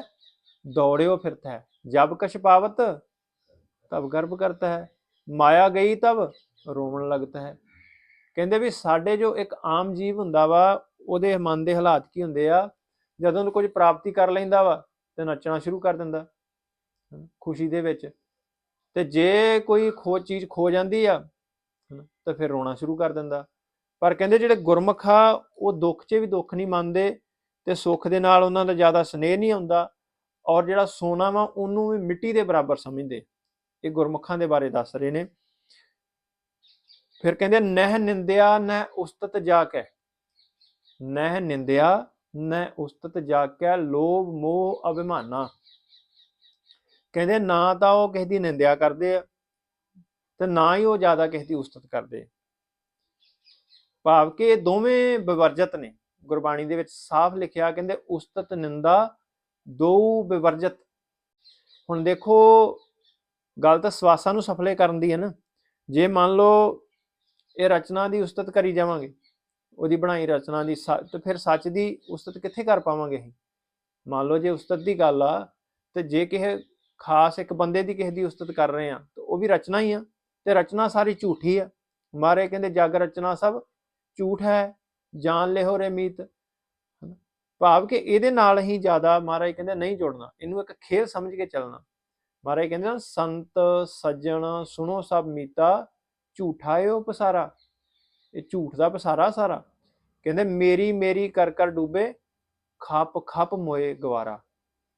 ਦੌੜਿਓ ਫਿਰਤਾ ਹੈ ਜਬ ਕਛ ਪਾਵਤ, ਤਬ ਗਰਭ ਕਰਤਾ ਹੈ ਮਾਇਆ ਗਈ ਤਬ ਰੋਵਣ ਲੱਗਦਾ ਹੈ ਕਹਿੰਦੇ ਵੀ ਸਾਡੇ ਜੋ ਇੱਕ ਆਮ ਜੀਵ ਹੁੰਦਾ ਵਾ, ਉਹਦੇ ਮਨ ਦੇ ਹਾਲਾਤ ਕੀ ਹੁੰਦੇ ਆ? ਜਦੋਂ ਉਹ ਕੁਝ ਪ੍ਰਾਪਤੀ ਕਰ ਲੈਂਦਾ ਵਾ, ਤੇ ਨੱਚਣਾ ਸ਼ੁਰੂ ਕਰ ਦਿੰਦਾ ਖੁਸ਼ੀ ਦੇ ਵਿੱਚ। ਤੇ ਜੇ ਕੋਈ ਖੋ ਚੀਜ਼ ਖੋ ਜਾਂਦੀ ਆ ਤਾਂ ਫਿਰ ਰੋਣਾ ਸ਼ੁਰੂ ਕਰ ਦਿੰਦਾ। ਪਰ ਕਹਿੰਦੇ ਜਿਹੜੇ ਗੁਰਮੁਖ ਆ, ਉਹ ਦੁੱਖ 'ਚ ਵੀ ਦੁੱਖ ਨਹੀਂ ਮੰਨਦੇ ਤੇ ਸੁੱਖ ਦੇ ਨਾਲ ਉਹਨਾਂ ਦਾ ਜ਼ਿਆਦਾ ਸਨੇਹ ਨਹੀਂ ਆਉਂਦਾ ਔਰ ਜਿਹੜਾ ਸੋਨਾ ਵਾ, ਉਹਨੂੰ ਵੀ ਮਿੱਟੀ ਦੇ ਬਰਾਬਰ ਸਮਝਦੇ। ਇਹ ਗੁਰਮੁਖਾਂ ਦੇ ਬਾਰੇ ਦੱਸ ਰਹੇ ਨੇ। ਫਿਰ ਕਹਿੰਦੇ ਨਹਿ ਨਿੰਦਿਆ, ਨਹਿ ਉਸਤਤ ਜਾ ਕੇ ਨਹਿ ਨਿੰਦਿਆ, ਨਹਿ ਉਸਤਤ ਜਾ ਕੇ ਲੋਭ, ਮੋਹ, ਅਭਿਮਾਨਾ। ਕਹਿੰਦੇ ਨਾ ਤਾਂ ਉਹ ਕਿਸੇ ਦੀ ਨਿੰਦਿਆ ਕਰਦੇ ਆ ਤੇ ਨਾ ਹੀ ਉਹ ਜ਼ਿਆਦਾ ਕਿਸੇ ਦੀ ਉਸਤਤ ਕਰਦੇ। ਭਾਵ ਕਿ ਦੋਵੇਂ ਵਿਵਰਜਤ ਨੇ। ਗੁਰਬਾਣੀ ਦੇ ਵਿੱਚ ਸਾਫ਼ ਲਿਖਿਆ ਕਹਿੰਦੇ, ਉਸਤਤ ਨਿੰਦਾ ਦੋ ਵਿਵਰਜਤ। ਹੁਣ ਦੇਖੋ, ਗੱਲ ਤਾਂ ਸਵਾਸਾਂ ਨੂੰ ਸਫਲੇ ਕਰਨ ਦੀ ਹੈ ਨਾ। ਜੇ ਮੰਨ ਲਓ ਇਹ ਰਚਨਾ ਦੀ ਉਸਤਤ ਕਰੀ ਜਾਵਾਂਗੇ, ਉਹਦੀ ਬਣਾਈ ਰਚਨਾ ਦੀ ਸ- ਤੇ ਫਿਰ ਸੱਚ ਦੀ ਉਸਤਤ ਕਿੱਥੇ ਕਰ ਪਾਵਾਂਗੇ ਅਸੀਂ? ਮੰਨ ਲਓ ਜੇ ਉਸਤਤ ਦੀ ਗੱਲ ਆ, ਤੇ ਜੇ ਕਿਸੇ ਖਾਸ ਇੱਕ ਬੰਦੇ ਦੀ ਕਿਸੇ ਦੀ ਉਸਤਤ ਕਰ ਰਹੇ ਆ, ਤਾਂ ਉਹ ਵੀ ਰਚਨਾ ਹੀ ਆ, ਤੇ ਰਚਨਾ ਸਾਰੀ ਝੂਠੀ ਆ। ਮਾਰੇ ਕਹਿੰਦੇ ਜਗ ਰਚਨਾ ਸਭ ਝੂਠ ਹੈ ਜਾਣ ਲਿਓ ਰੇ ਮੀਤ। ਹਨਾ। ਭਾਵ ਕਿ ਇਹਦੇ ਨਾਲ ਹੀ ਜ਼ਿਆਦਾ ਮਹਾਰਾਜ ਕਹਿੰਦੇ ਨਹੀਂ ਜੁੜਨਾ। ਇਹਨੂੰ ਇੱਕ ਖੇਲ ਸਮਝ ਕੇ ਚੱਲਣਾ। ਮਹਾਰਾਜ ਕਹਿੰਦੇ ਨਾ, ਸੰਤ, ਸੱਜਣ, ਸੁਣੋ ਸਭ ਮੀਤਾ, ਝੂਠਾ ਏ ਉਹ ਪਸਾਰਾ। ਇਹ ਝੂਠ ਦਾ ਪਸਾਰਾ ਸਾਰਾ। ਕਹਿੰਦੇ, ਮੇਰੀ ਮੇਰੀ ਕਰ ਕਰ ਡੂਬੇ, ਖੱਪ ਖੱਪ ਮੋਏ ਗਵਾਰਾ।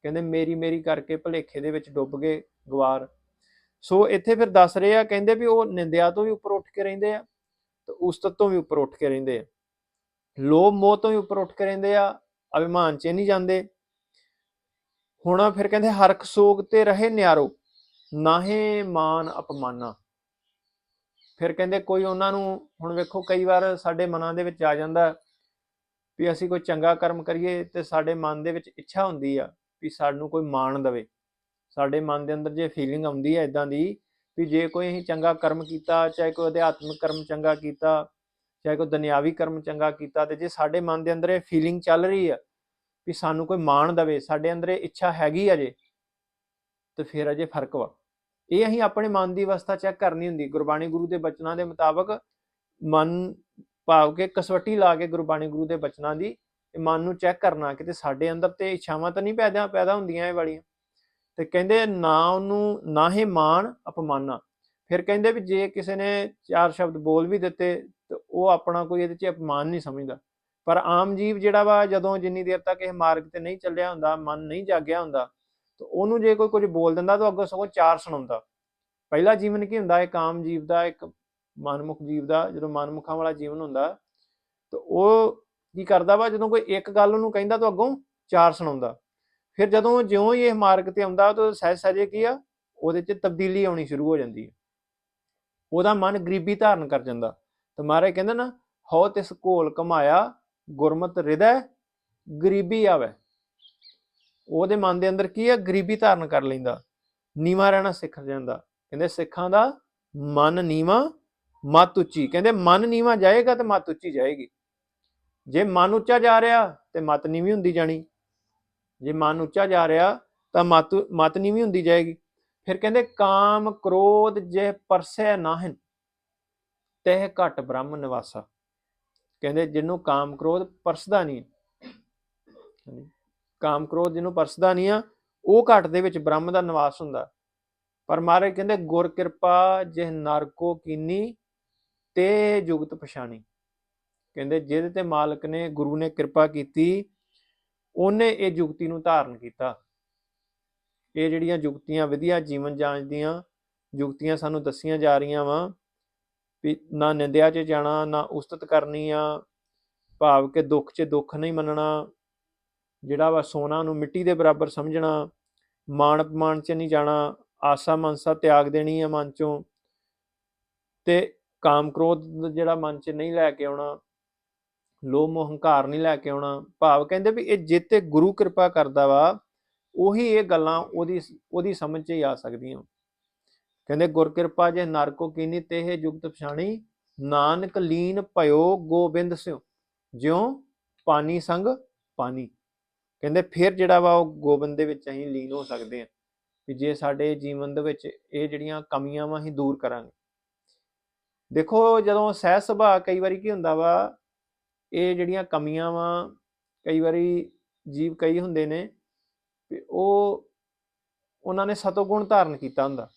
ਕਹਿੰਦੇ, ਮੇਰੀ ਮੇਰੀ ਕਰਕੇ ਭਲੇਖੇ ਦੇ ਵਿੱਚ ਡੁੱਬ ਗਏ ਗਵਾਰ। ਸੋ ਇੱਥੇ ਫਿਰ ਦੱਸ ਰਹੇ ਆ, ਕਹਿੰਦੇ ਵੀ ਉਹ ਨਿੰਦਿਆ ਤੋਂ ਵੀ ਉੱਪਰ ਉੱਠ ਕੇ ਰਹਿੰਦੇ ਆ। ਤੇ ਉਸਤਤ ਤੋਂ ਵੀ ਉੱਪਰ ਉੱਠ ਕੇ ਰਹਿੰਦੇ ਆ। ਲੋਭ ਮੋਹ ਤੋਂ ਵੀ ਉੱਪਰ ਉੱਠ ਕੇ ਰਹਿੰਦੇ ਆ, ਅਭਿਮਾਨ 'ਚ ਨਹੀਂ ਜਾਂਦੇ। ਹੁਣ ਫਿਰ ਕਹਿੰਦੇ ਹਰਖ ਸੋਗ ਤੇ ਰਹੇ ਨਿਆਰੋ ਨਾਹੇ ਮਾਨ ਅਪਮਾਨਾ। ਫਿਰ ਕਹਿੰਦੇ ਕੋਈ ਉਹਨਾਂ ਨੂੰ, ਹੁਣ ਵੇਖੋ ਕਈ ਵਾਰ ਸਾਡੇ ਮਨਾਂ ਦੇ ਵਿੱਚ ਆ ਜਾਂਦਾ ਵੀ ਅਸੀਂ ਕੋਈ ਚੰਗਾ ਕਰਮ ਕਰੀਏ ਤੇ ਸਾਡੇ ਮਨ ਦੇ ਵਿੱਚ ਇੱਛਾ ਹੁੰਦੀ ਆ ਵੀ ਸਾਨੂੰ ਕੋਈ ਮਾਣ ਦੇਵੇ। ਸਾਡੇ ਮਨ ਦੇ ਅੰਦਰ ਜੇ ਫੀਲਿੰਗ ਆਉਂਦੀ ਹੈ ਇਦਾਂ ਦੀ ਵੀ ਜੇ ਕੋਈ ਅਸੀਂ ਚੰਗਾ ਕਰਮ ਕੀਤਾ, ਚਾਹੇ ਕੋਈ ਅਧਿਆਤਮਿਕ ਕਰਮ ਚੰਗਾ ਕੀਤਾ, ਚਾਹੇ ਕੋਈ ਦੁਨਿਆਵੀ ਕਰਮ ਚੰਗਾ ਕੀਤਾ, ਤੇ ਜੇ ਸਾਡੇ ਮਨ ਦੇ ਅੰਦਰ ਇਹ ਫੀਲਿੰਗ ਚੱਲ ਰਹੀ ਆ ਵੀ ਸਾਨੂੰ ਕੋਈ ਮਾਣ ਦਵੇ, ਸਾਡੇ ਅੰਦਰ ਇਹ ਇੱਛਾ ਹੈਗੀ ਅਜੇ ਤੇ ਫਿਰ ਅਜੇ ਫ਼ਰਕ ਵਾ। ਇਹ ਅਸੀਂ ਆਪਣੇ ਮਨ ਦੀ ਅਵਸਥਾ ਚੈੱਕ ਕਰਨੀ ਹੁੰਦੀ, ਗੁਰਬਾਣੀ ਗੁਰੂ ਦੇ ਬਚਨਾਂ ਦੇ ਮੁਤਾਬਕ ਮਨ ਭਾਵ ਕੇ ਕਸਵੱਟੀ ਲਾ ਕੇ ਗੁਰਬਾਣੀ ਗੁਰੂ ਦੇ ਬਚਨਾਂ ਦੀ ਮਨ ਨੂੰ ਚੈੱਕ ਕਰਨਾ, ਕਿਤੇ ਸਾਡੇ ਅੰਦਰ ਤੇ ਇੱਛਾਵਾਂ ਤਾਂ ਨਹੀਂ ਪੈਦਾ ਪੈਦਾ ਹੁੰਦੀਆਂ ਇਹ ਵਾਲੀਆਂ। ਤੇ ਕਹਿੰਦੇ ਨਾ ਉਹਨੂੰ, ਨਾ ਹੀ ਮਾਣ ਅਪਮਾਨਾ। ਫਿਰ ਕਹਿੰਦੇ ਵੀ ਜੇ ਕਿਸੇ ਨੇ ਚਾਰ ਸ਼ਬਦ ਬੋਲ ਵੀ ਦਿੱਤੇ, ਤੇ ਉਹ ਆਪਣਾ ਕੋਈ ਇਹਦੇ 'ਚ ਅਪਮਾਨ ਨਹੀਂ ਸਮਝਦਾ। ਪਰ ਆਮ ਜੀਵ ਜਿਹੜਾ ਵਾ, ਜਦੋਂ ਜਿੰਨੀ ਦੇਰ ਤੱਕ ਇਹ ਮਾਰਗ ਤੇ ਨਹੀਂ ਚੱਲਿਆ ਹੁੰਦਾ, ਮਨ ਨਹੀਂ ਜਾਗਿਆ ਹੁੰਦਾ, ਤੇ ਉਹਨੂੰ ਜੇ ਕੋਈ ਕੁਝ ਬੋਲ ਦਿੰਦਾ, ਤਾਂ ਅੱਗੋਂ ਸਗੋਂ ਚਾਰ ਸੁਣਾਉਂਦਾ। ਪਹਿਲਾ ਜੀਵਨ ਕੀ ਹੁੰਦਾ? ਇੱਕ ਆਮ ਜੀਵ ਦਾ, ਇੱਕ ਮਨਮੁਖ ਜੀਵ ਦਾ, ਜਦੋਂ ਮਨਮੁਖਾਂ ਵਾਲਾ ਜੀਵਨ ਹੁੰਦਾ, ਤਾਂ ਉਹ ਕੀ ਕਰਦਾ ਵਾ? ਜਦੋਂ ਕੋਈ ਇੱਕ ਗੱਲ ਉਹਨੂੰ ਕਹਿੰਦਾ, ਤਾਂ ਅੱਗੋਂ ਚਾਰ ਸੁਣਾਉਂਦਾ। ਫਿਰ ਜਦੋਂ ਜਿਉਂ ਹੀ ਇਹ ਮਾਰਗ ਤੇ ਆਉਂਦਾ ਤਾਂ ਸਹਿਜ ਸਹਿਜੇ ਕੀ ਆ? ਉਹਦੇ 'ਚ ਤਬਦੀਲੀ ਆਉਣੀ ਸ਼ੁਰੂ ਹੋ ਜਾਂਦੀ ਹੈ। ਉਹਦਾ ਮਨ ਗਰੀਬੀ ਧਾਰਨ ਕਰ ਜਾਂਦਾ। ਤੇ ਮਹਾਰਾਜ ਕਹਿੰਦੇ ਨਾ, ਹਉ ਤਿਸ ਘੋਲ ਕਮਾਇਆ, ਗੁਰਮਤ ਹਿਰਦੈ ਗਰੀਬੀ ਆਵੇ। ਉਹਦੇ ਮਨ ਦੇ ਅੰਦਰ ਕੀ ਆ? ਗਰੀਬੀ ਧਾਰਨ ਕਰ ਲੈਂਦਾ। ਨੀਵਾ ਰਹਿਣਾ ਸਿੱਖ ਜਾਂਦਾ। ਕਹਿੰਦੇ ਸਿੱਖਾਂ ਦਾ ਮਨ ਨੀਵਾ, ਮਤ ਉੱਚੀ। ਕਹਿੰਦੇ ਮਨ ਨੀਵਾ ਜਾਏਗਾ ਤੇ ਮਤ ਉੱਚੀ ਜਾਏਗੀ। ਜੇ ਮਨ ਉੱਚਾ ਜਾ ਰਿਹਾ, ਤੇ ਮਤ ਨੀਵੀਂ ਹੁੰਦੀ ਜਾਣੀ। ਜੇ ਮਨ ਉੱਚਾ ਜਾ ਰਿਹਾ ਤਾਂ ਮਤ ਮਤ ਵੀ ਹੁੰਦੀ ਜਾਏਗੀ। ਫਿਰ ਕਹਿੰਦੇ, ਕਾਮ ਕ੍ਰੋਧ ਜੇ ਪਰਸੈ ਨਾਹਨ, ਤਹਿ ਘਟ ਬ੍ਰਹਮ ਨਿਵਾਸਾ। ਕਹਿੰਦੇ, ਜਿਹਨੂੰ ਕਾਮ ਕ੍ਰੋਧ ਪਰਸਦਾ ਨਹੀਂ ਕਾਮ ਕ੍ਰੋਧ ਜਿਹਨੂੰ ਪਰਸਦਾ ਨਹੀਂ ਆ, ਉਹ ਘਟ ਦੇ ਵਿੱਚ ਬ੍ਰਹਮ ਦਾ ਨਿਵਾਸ ਹੁੰਦਾ। ਪਰ ਮਹਾਰਾਜ ਕਹਿੰਦੇ, ਗੁਰ ਕਿਰਪਾ ਜਿਹ ਨਰਕੋ ਕੀਨੀ, ਤੇ ਜੁਗਤ ਪਛਾਣੀ। ਕਹਿੰਦੇ, ਜਿਹਦੇ ਤੇ ਮਾਲਕ ਨੇ, ਗੁਰੂ ਨੇ ਕਿਰਪਾ ਕੀਤੀ ਉਹਨੇ ਇਹ ਜੁਗਤੀ ਨੂੰ ਧਾਰਨ ਕੀਤਾ। ਇਹ ਜਿਹੜੀਆਂ ਜੁਗਤੀਆਂ ਵਧੀਆ ਜੀਵਨ ਜਾਂਚ ਦੀਆਂ ਜੁਗਤੀਆਂ ਸਾਨੂੰ ਦੱਸੀਆਂ ਜਾ ਰਹੀਆਂ ਵਾ ਵੀ ਨਾ ਨਿੰਦਿਆ 'ਚ ਜਾਣਾ, ਨਾ ਉਸਤਤ ਕਰਨੀ ਆ, ਭਾਵ ਕਿ ਦੁੱਖ 'ਚ ਦੁੱਖ ਨਹੀਂ ਮੰਨਣਾ, ਜਿਹੜਾ ਵਾ ਸੋਨਾ ਨੂੰ ਮਿੱਟੀ ਦੇ ਬਰਾਬਰ ਸਮਝਣਾ, ਮਾਣ ਅਪਮਾਨ 'ਚ ਨਹੀਂ ਜਾਣਾ, ਆਸਾ ਮਨਸਾ ਤਿਆਗ ਦੇਣੀ ਆ ਮਨ 'ਚੋਂ, ਤੇ ਕਾਮ ਕ੍ਰੋਧ ਜਿਹੜਾ ਮਨ 'ਚ ਨਹੀਂ ਲੈ ਕੇ ਆਉਣਾ ਲੋਭ ਮੋਹ ਹੰਕਾਰ ਨਹੀਂ ਲੈ ਕੇ ਆਉਣਾ, ਭਾਵ ਕਹਿੰਦੇ ਵੀ ਇਹ ਜਿੱਤੇ ਗੁਰੂ ਕਿਰਪਾ ਕਰਦਾ ਵਾ, ਉਹੀ ਇਹ ਗੱਲਾਂ ਉਹਦੀ ਉਹਦੀ ਸਮਝ 'ਚ ਹੀ ਆ ਸਕਦੀਆਂ। ਕਹਿੰਦੇ ਗੁਰ ਕਿਰਪਾ ਜੇ ਨਰਕੋ ਕੋ ਕੀਨੀ ਤੇਹ ਜੁਗਤ ਪਛਾਣੀ, ਨਾਨਕ ਲੀਨ ਭਇਓ ਗੋਬਿੰਦ ਸਿਓ, ਜਿਉ ਪਾਣੀ ਸੰਗ ਪਾਣੀ ਕਹਿੰਦੇ ਫਿਰ ਜਿਹੜਾ ਵਾ ਉਹ ਗੋਬਿੰਦ ਦੇ ਵਿੱਚ ਅਸੀਂ ਲੀਨ ਹੋ ਸਕਦੇ ਹਾਂ ਕਿ ਜੇ ਸਾਡੇ ਜੀਵਨ ਦੇ ਵਿੱਚ ਇਹ ਜਿਹੜੀਆਂ ਕਮੀਆਂ ਵਾ ਅਸੀਂ ਦੂਰ ਕਰਾਂਗੇ। ਦੇਖੋ ਜਦੋਂ ਸਹਿ ਸੁਭਾਅ ਕਈ ਵਾਰੀ ਕੀ ਹੁੰਦਾ ਵਾ ਇਹ ਜਿਹੜੀਆਂ ਕਮੀਆਂ ਵਾ, ਕਈ ਵਾਰੀ ਜੀਵ ਕਈ ਹੁੰਦੇ ਨੇ ਵੀ ਉਹ ਉਹਨਾਂ ਨੇ ਸਤੋਗੁਣ ਧਾਰਨ ਕੀਤਾ ਹੁੰਦਾ।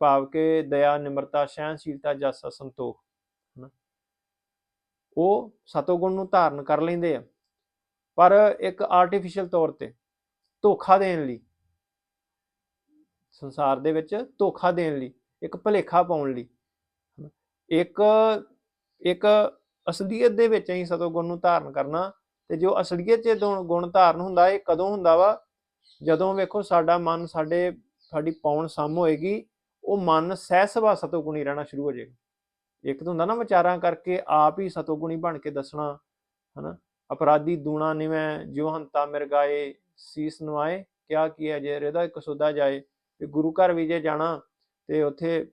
ਭਾਵ ਕਿ ਦਇਆ, ਨਿਮਰਤਾ ਸਹਿਨਸ਼ੀਲਤਾ ਜਸ ਸੰਤੋਖ ਹਨਾ। ਉਹ ਸਤੋਗੁਣ ਨੂੰ ਧਾਰਨ ਕਰ ਲੈਂਦੇ ਆ। ਪਰ ਇੱਕ ਆਰਟੀਫੀਸ਼ੀਅਲ ਤੌਰ ਤੇ ਧੋਖਾ ਦੇਣ ਲਈ, ਸੰਸਾਰ ਦੇ ਵਿੱਚ ਧੋਖਾ ਦੇਣ ਲਈ, ਇੱਕ ਭਲੇਖਾ ਪਾਉਣ ਲਈ, ਹਨਾ। ਇੱਕ ਇੱਕ ਅਸਲੀਅਤ ਦੇ ਵਿੱਚ ਅਸੀਂ ਸਤੋਗੁਣ ਨੂੰ ਧਾਰਨ ਕਰਨਾ ਤੇ ਜੋ ਅਸਲੀਅਤ 'ਚ ਗੁਣ ਧਾਰਨ ਹੁੰਦਾ, ਇਹ ਕਦੋਂ ਹੁੰਦਾ ਵਾ? ਜਦੋਂ ਵੇਖੋ ਸਾਡਾ ਮਨ ਸਾਡੇ, ਸਾਡੀ ਪੌਣ ਸਮ ਹੋਏਗੀ, ਉਹ ਮਨ ਸਹਿ ਸੁਭਾ ਸਤੋਗੁਣੀ ਰਹਿਣਾ ਸ਼ੁਰੂ ਹੋ ਜਾਏਗਾ। ਇੱਕ ਤਾਂ ਹੁੰਦਾ ਨਾ ਵਿਚਾਰਾਂ ਕਰਕੇ ਆਪ ਹੀ ਸਤੋਗੁਣੀ ਬਣ ਕੇ ਦੱਸਣਾ, ਹਨਾ? ਅਪਰਾਧੀ ਦੂਣਾ ਨਿਵੈ ਜਿਉ ਹੰਤਾ ਮਿਰਗਾਏ, ਸੀਸ ਨਵਾਏ, ਕਿਆ ਕੀਆ ਜੇ ਰਿਦਾ ਇੱਕ ਸੁਦਾ ਜਾਏ, ਵੀ ਗੁਰੂ ਘਰ ਵੀ ਜੇ ਜਾਣਾ ਤੇ ਉੱਥੇ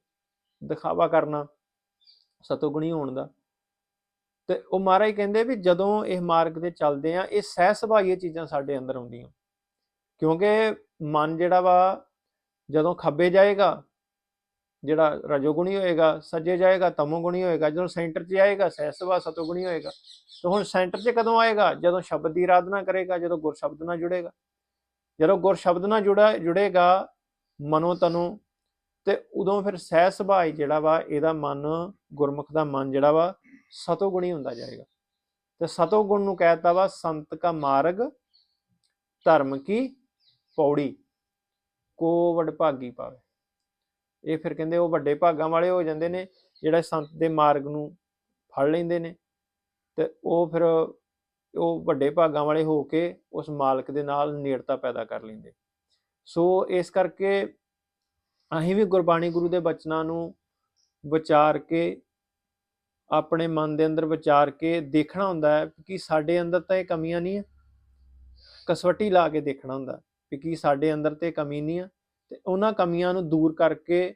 ਦਿਖਾਵਾ ਕਰਨਾ, ਸਤੋਗੁਣੀ ਹੋਣ ਦਾ। ਤੇ ਉਹ ਮਹਾਰਾਜ ਕਹਿੰਦੇ ਵੀ ਜਦੋਂ ਇਹ ਮਾਰਗ ਤੇ ਚੱਲਦੇ ਆ ਇਹ ਸਹਿ ਸੁਭਾਈ ਚੀਜ਼ਾਂ ਸਾਡੇ ਅੰਦਰ ਆਉਂਦੀਆਂ। ਕਿਉਂਕਿ ਮਨ ਜਿਹੜਾ ਵਾ, ਜਦੋਂ ਖੱਬੇ ਜਾਏਗਾ, ਜਿਹੜਾ ਰਜੋਗੁਣੀ ਹੋਏਗਾ, ਸੱਜੇ ਜਾਏਗਾ ਤਮੋਗੁਣੀ ਹੋਏਗਾ, ਜਦੋਂ ਸੈਂਟਰ 'ਚ ਆਏਗਾ ਸਹਿ ਸੁਭਾ ਸਤੋਗੁਣੀ ਹੋਏਗਾ, ਤੇ ਹੁਣ ਸੈਂਟਰ 'ਚ ਕਦੋਂ ਆਏਗਾ? ਜਦੋਂ ਸ਼ਬਦ ਦੀ ਆਰਾਧਨਾ ਕਰੇਗਾ, ਜਦੋਂ ਗੁਰ ਸ਼ਬਦ ਨਾਲ ਜੁੜੇਗਾ। ਜਦੋਂ ਗੁਰ ਸ਼ਬਦ ਨਾਲ ਜੁੜਾ, ਜੁੜੇਗਾ ਮਨੋ ਤਨੋ, ਤੇ ਉਦੋਂ ਫਿਰ ਸਹਿ ਸੁਭਾਅ ਜਿਹੜਾ ਵਾ, ਇਹਦਾ ਮਨ ਗੁਰਮੁਖ ਦਾ ਮਨ ਜਿਹੜਾ ਵਾ ਸਤੋਗੁਣੀ ਹੁੰਦਾ ਜਾਏਗਾ। ਤੇ ਸਤੋਗੁਣ ਨੂੰ ਕਹਿਤਾ ਵਾ, ਸੰਤ ਕਾ ਮਾਰਗ, ਧਰਮ ਕੀ, ਪੌੜੀ। ਕੋ ਵਡ ਭਾਗੀ ਪਾਵੇ। ਇਹ ਫਿਰ ਕਹਿੰਦੇ ਉਹ ਵੱਡੇ ਭਾਗਾਂ ਵਾਲੇ ਹੋ ਜਾਂਦੇ ਨੇ, ਜਿਹੜਾ ਸੰਤ ਦੇ ਮਾਰਗ ਨੂੰ ਫੜ ਲੈਂਦੇ ਨੇ। ਤੇ ਉਹ ਫਿਰ ਉਹ ਵੱਡੇ ਭਾਗਾਂ ਵਾਲੇ ਹੋ ਕੇ ਉਸ ਮਾਲਕ ਦੇ ਨਾਲ ਨੇੜਤਾ ਪੈਦਾ ਕਰ ਲੈਂਦੇ। ਸੋ ਇਸ ਕਰਕੇ ਅਸੀਂ ਵੀ ਗੁਰਬਾਣੀ ਗੁਰੂ ਦੇ ਬਚਨਾਂ ਨੂੰ ਵਿਚਾਰ ਕੇ ਆਪਣੇ ਮਨ ਦੇ ਅੰਦਰ ਵਿਚਾਰ ਕੇ ਦੇਖਣਾ ਹੁੰਦਾ ਹੈ ਕਿ ਸਾਡੇ ਅੰਦਰ ਤਾਂ ਇਹ ਕਮੀਆਂ ਨਹੀਂ ਹੈ ਕਸਵੱਟੀ ਲਾ ਕੇ ਦੇਖਣਾ ਹੁੰਦਾ ਕਿ ਸਾਡੇ ਅੰਦਰ ਤੇ ਕਮੀ ਨਹੀਂ ਹੈ ਤੇ ਉਹਨਾਂ ਕਮੀਆਂ ਨੂੰ ਦੂਰ ਕਰਕੇ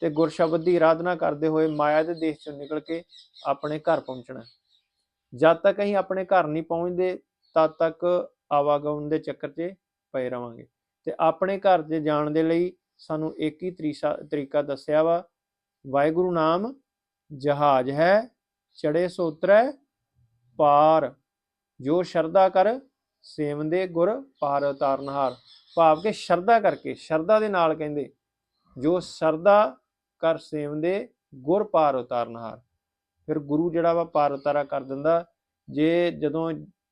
ਤੇ ਗੁਰਸ਼ਬਦ ਦੀ ਆਰਾਧਨਾ ਕਰਦੇ ਹੋਏ ਮਾਇਆ ਦੇ ਦੇਸ਼ ਚੋਂ ਨਿਕਲ ਕੇ ਆਪਣੇ ਘਰ ਪਹੁੰਚਣਾ ਜਦ ਤੱਕ ਅਸੀਂ ਆਪਣੇ ਘਰ ਨਹੀਂ ਪਹੁੰਚਦੇ, ਤਦ ਤੱਕ ਆਵਾਗਮਨ ਦੇ ਚੱਕਰ 'ਚ ਪਏ ਰਵਾਂਗੇ। ਤੇ ਆਪਣੇ ਘਰ 'ਚ ਜਾਣ ਦੇ ਲਈ ਸਾਨੂੰ ਇੱਕ ਹੀ ਤਰੀਸਾ, ਤਰੀਕਾ ਦੱਸਿਆ ਵਾ, ਵਾਹਿਗੁਰੂ ਨਾਮ ਜਹਾਜ਼ ਹੈ ਚੜੇ ਸੋ ਉਤਰੈ ਪਾਰ, ਜੋ ਸ਼ਰਧਾ ਕਰ ਸੇਵੰਦੇ ਗੁਰ ਪਾਰ ਉਤਾਰਨਹਾਰ ਭਾਵ ਕਿ ਸ਼ਰਧਾ ਕਰਕੇ, ਸ਼ਰਧਾ ਦੇ ਨਾਲ ਕਹਿੰਦੇ, ਜੋ ਸ਼ਰਧਾ ਕਰ ਸੇਵੰਦੇ ਗੁਰ ਪਾਰ ਉਤਾਰਨਹਾਰ ਫਿਰ ਗੁਰੂ ਜਿਹੜਾ ਵਾ ਪਾਰ ਉਤਾਰਾ ਕਰ ਦਿੰਦਾ, ਜੇ ਜਦੋਂ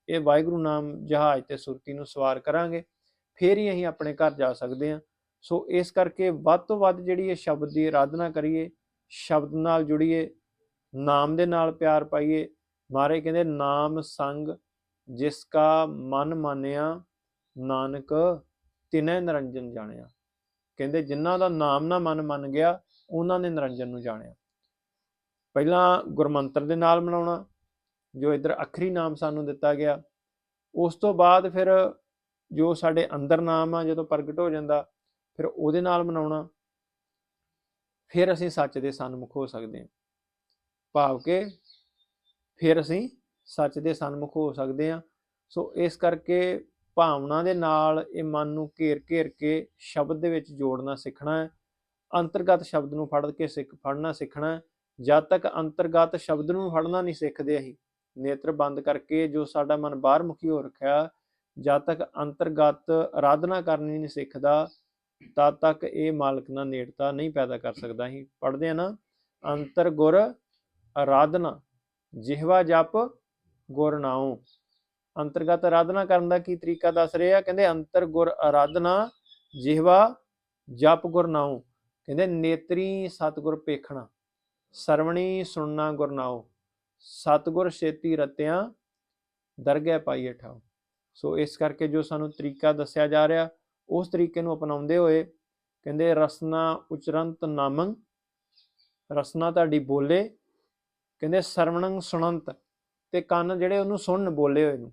ਇਹ ਵਾਹਿਗੁਰੂ ਨਾਮ ਜਹਾਜ਼ ਤੇ ਸੁਰਤੀ ਨੂੰ ਸਵਾਰ ਕਰਾਂਗੇ, ਫੇਰ ਹੀ ਅਸੀਂ ਆਪਣੇ ਘਰ ਜਾ ਸਕਦੇ ਹਾਂ। ਸੋ ਇਸ ਕਰਕੇ ਵੱਧ ਤੋਂ ਵੱਧ ਜਿਹੜੀ ਇਹ ਸ਼ਬਦ ਦੀ ਆਰਾਧਨਾ ਕਰੀਏ ਸ਼ਬਦ ਨਾਲ ਜੁੜੀਏ, ਨਾਮ ਦੇ ਨਾਲ ਪਿਆਰ ਪਾਈਏ। ਮਾਰੇ ਕਹਿੰਦੇ, ਨਾਮ ਸੰਗ ਜਿਸ ਕਾ ਮਨ ਮਾਨਿਆ, ਨਾਨਕ ਤਿਨੈ ਨਿਰੰਜਨ ਜਾਣਿਆ। ਕਹਿੰਦੇ, ਜਿਨ੍ਹਾਂ ਦਾ ਨਾਮ ਨਾ ਮਨ ਮੰਨ ਗਿਆ, ਉਹਨਾਂ ਨੇ ਨਿਰੰਜਨ ਨੂੰ ਜਾਣਿਆ। ਪਹਿਲਾਂ ਗੁਰਮੰਤਰ ਦੇ ਨਾਲ ਮਨਾਉਣਾ, ਜੋ ਇਧਰ ਅਖਰੀ ਨਾਮ ਸਾਨੂੰ ਦਿੱਤਾ ਗਿਆ। ਉਸ ਤੋਂ ਬਾਅਦ ਫਿਰ ਜੋ ਸਾਡੇ ਅੰਦਰ ਨਾਮ ਆ, ਜਦੋਂ ਪ੍ਰਗਟ ਹੋ ਜਾਂਦਾ, ਫਿਰ ਉਹਦੇ ਨਾਲ ਮਨਾਉਣਾ। ਫਿਰ ਅਸੀਂ ਸੱਚ ਦੇ ਸਨਮੁਖ ਹੋ ਸਕਦੇ ਹਾਂ। ਭਾਵ ਕਿ ਫਿਰ ਅਸੀਂ ਸੱਚ ਦੇ ਸਨਮੁਖ ਹੋ ਸਕਦੇ ਹਾਂ। ਸੋ ਇਸ ਕਰਕੇ ਭਾਵਨਾ ਦੇ ਨਾਲ ਇਹ ਮਨ ਨੂੰ ਘੇਰ ਘੇਰ ਕੇ ਸ਼ਬਦ ਦੇ ਵਿੱਚ ਜੋੜਨਾ ਸਿੱਖਣਾ ਹੈ। ਅੰਤਰਗਤ ਸ਼ਬਦ ਨੂੰ ਫੜ ਕੇ ਸਿੱਖ, ਫੜਨਾ ਸਿੱਖਣਾ ਹੈ। ਜਦ ਤੱਕ ਅੰਤਰਗਤ ਸ਼ਬਦ ਨੂੰ ਫੜਨਾ ਨਹੀਂ ਸਿੱਖਦੇ ਅਸੀਂ, ਨੇਤਰ ਬੰਦ ਕਰਕੇ ਜੋ ਸਾਡਾ ਮਨ ਬਾਹਰ ਮੁਖੀ ਹੋ ਰੱਖਿਆ, ਜਦ ਤੱਕ ਅੰਤਰਗਤ ਆਰਾਧਨਾ ਕਰਨੀ ਨਹੀਂ ਸਿੱਖਦਾ ਤਦ ਤੱਕ ਇਹ ਮਾਲਕ ਨਾਲ ਨੇੜਤਾ ਨਹੀਂ ਪੈਦਾ ਕਰ ਸਕਦਾ ਅਸੀਂ ਪੜ੍ਹਦੇ ਆ ਨਾ, ਅੰਤਰ ਗੁਰ ਆਰਾਧਨਾ ਜਿਹਵਾ ਜਪ ਗੁਰ ਨਾਉ। ਅੰਤਰਗਤ ਆਰਾਧਨਾ ਕਰਨ ਦਾ ਕੀ ਤਰੀਕਾ ਦੱਸ ਰਹੇ ਆ? ਕਹਿੰਦੇ ਅੰਤਰ ਗੁਰ ਆਰਾਧਨਾ ਜਿਹਵਾ ਜਪ ਗੁਰ ਨਾਉ। ਕਹਿੰਦੇ ਨੇਤਰੀ ਸਤਗੁਰ ਪੇਖਣਾ, ਸਰਵਣੀ ਸੁਣਨਾ ਗੁਰ ਨਾਉ। ਸਤਗੁਰ ਛੇਤੀ ਰਤਿਆਂ, ਦਰਗਹਿ ਪਾਈਏ ਠਾਉ ਸੋ ਇਸ ਕਰਕੇ ਜੋ ਸਾਨੂੰ ਤਰੀਕਾ ਦੱਸਿਆ ਜਾ ਰਿਹਾ ਉਸ ਤਰੀਕੇ ਨੂੰ ਅਪਣਾਉਂਦੇ ਹੋਏ ਕਹਿੰਦੇ, ਰਸਨਾ ਉਚਰੰਤ ਨਾਮੰ, ਰਸਨਾ ਤੁਹਾਡੀ ਬੋਲੇ। ਕਹਿੰਦੇ, ਸਰਵਣੰ ਸੁਣੰਤ। ਤੇ ਕੰਨ ਜਿਹੜੇ ਉਹਨੂੰ ਸੁਣਨ ਬੋਲੇ ਹੋਏ ਨੂੰ।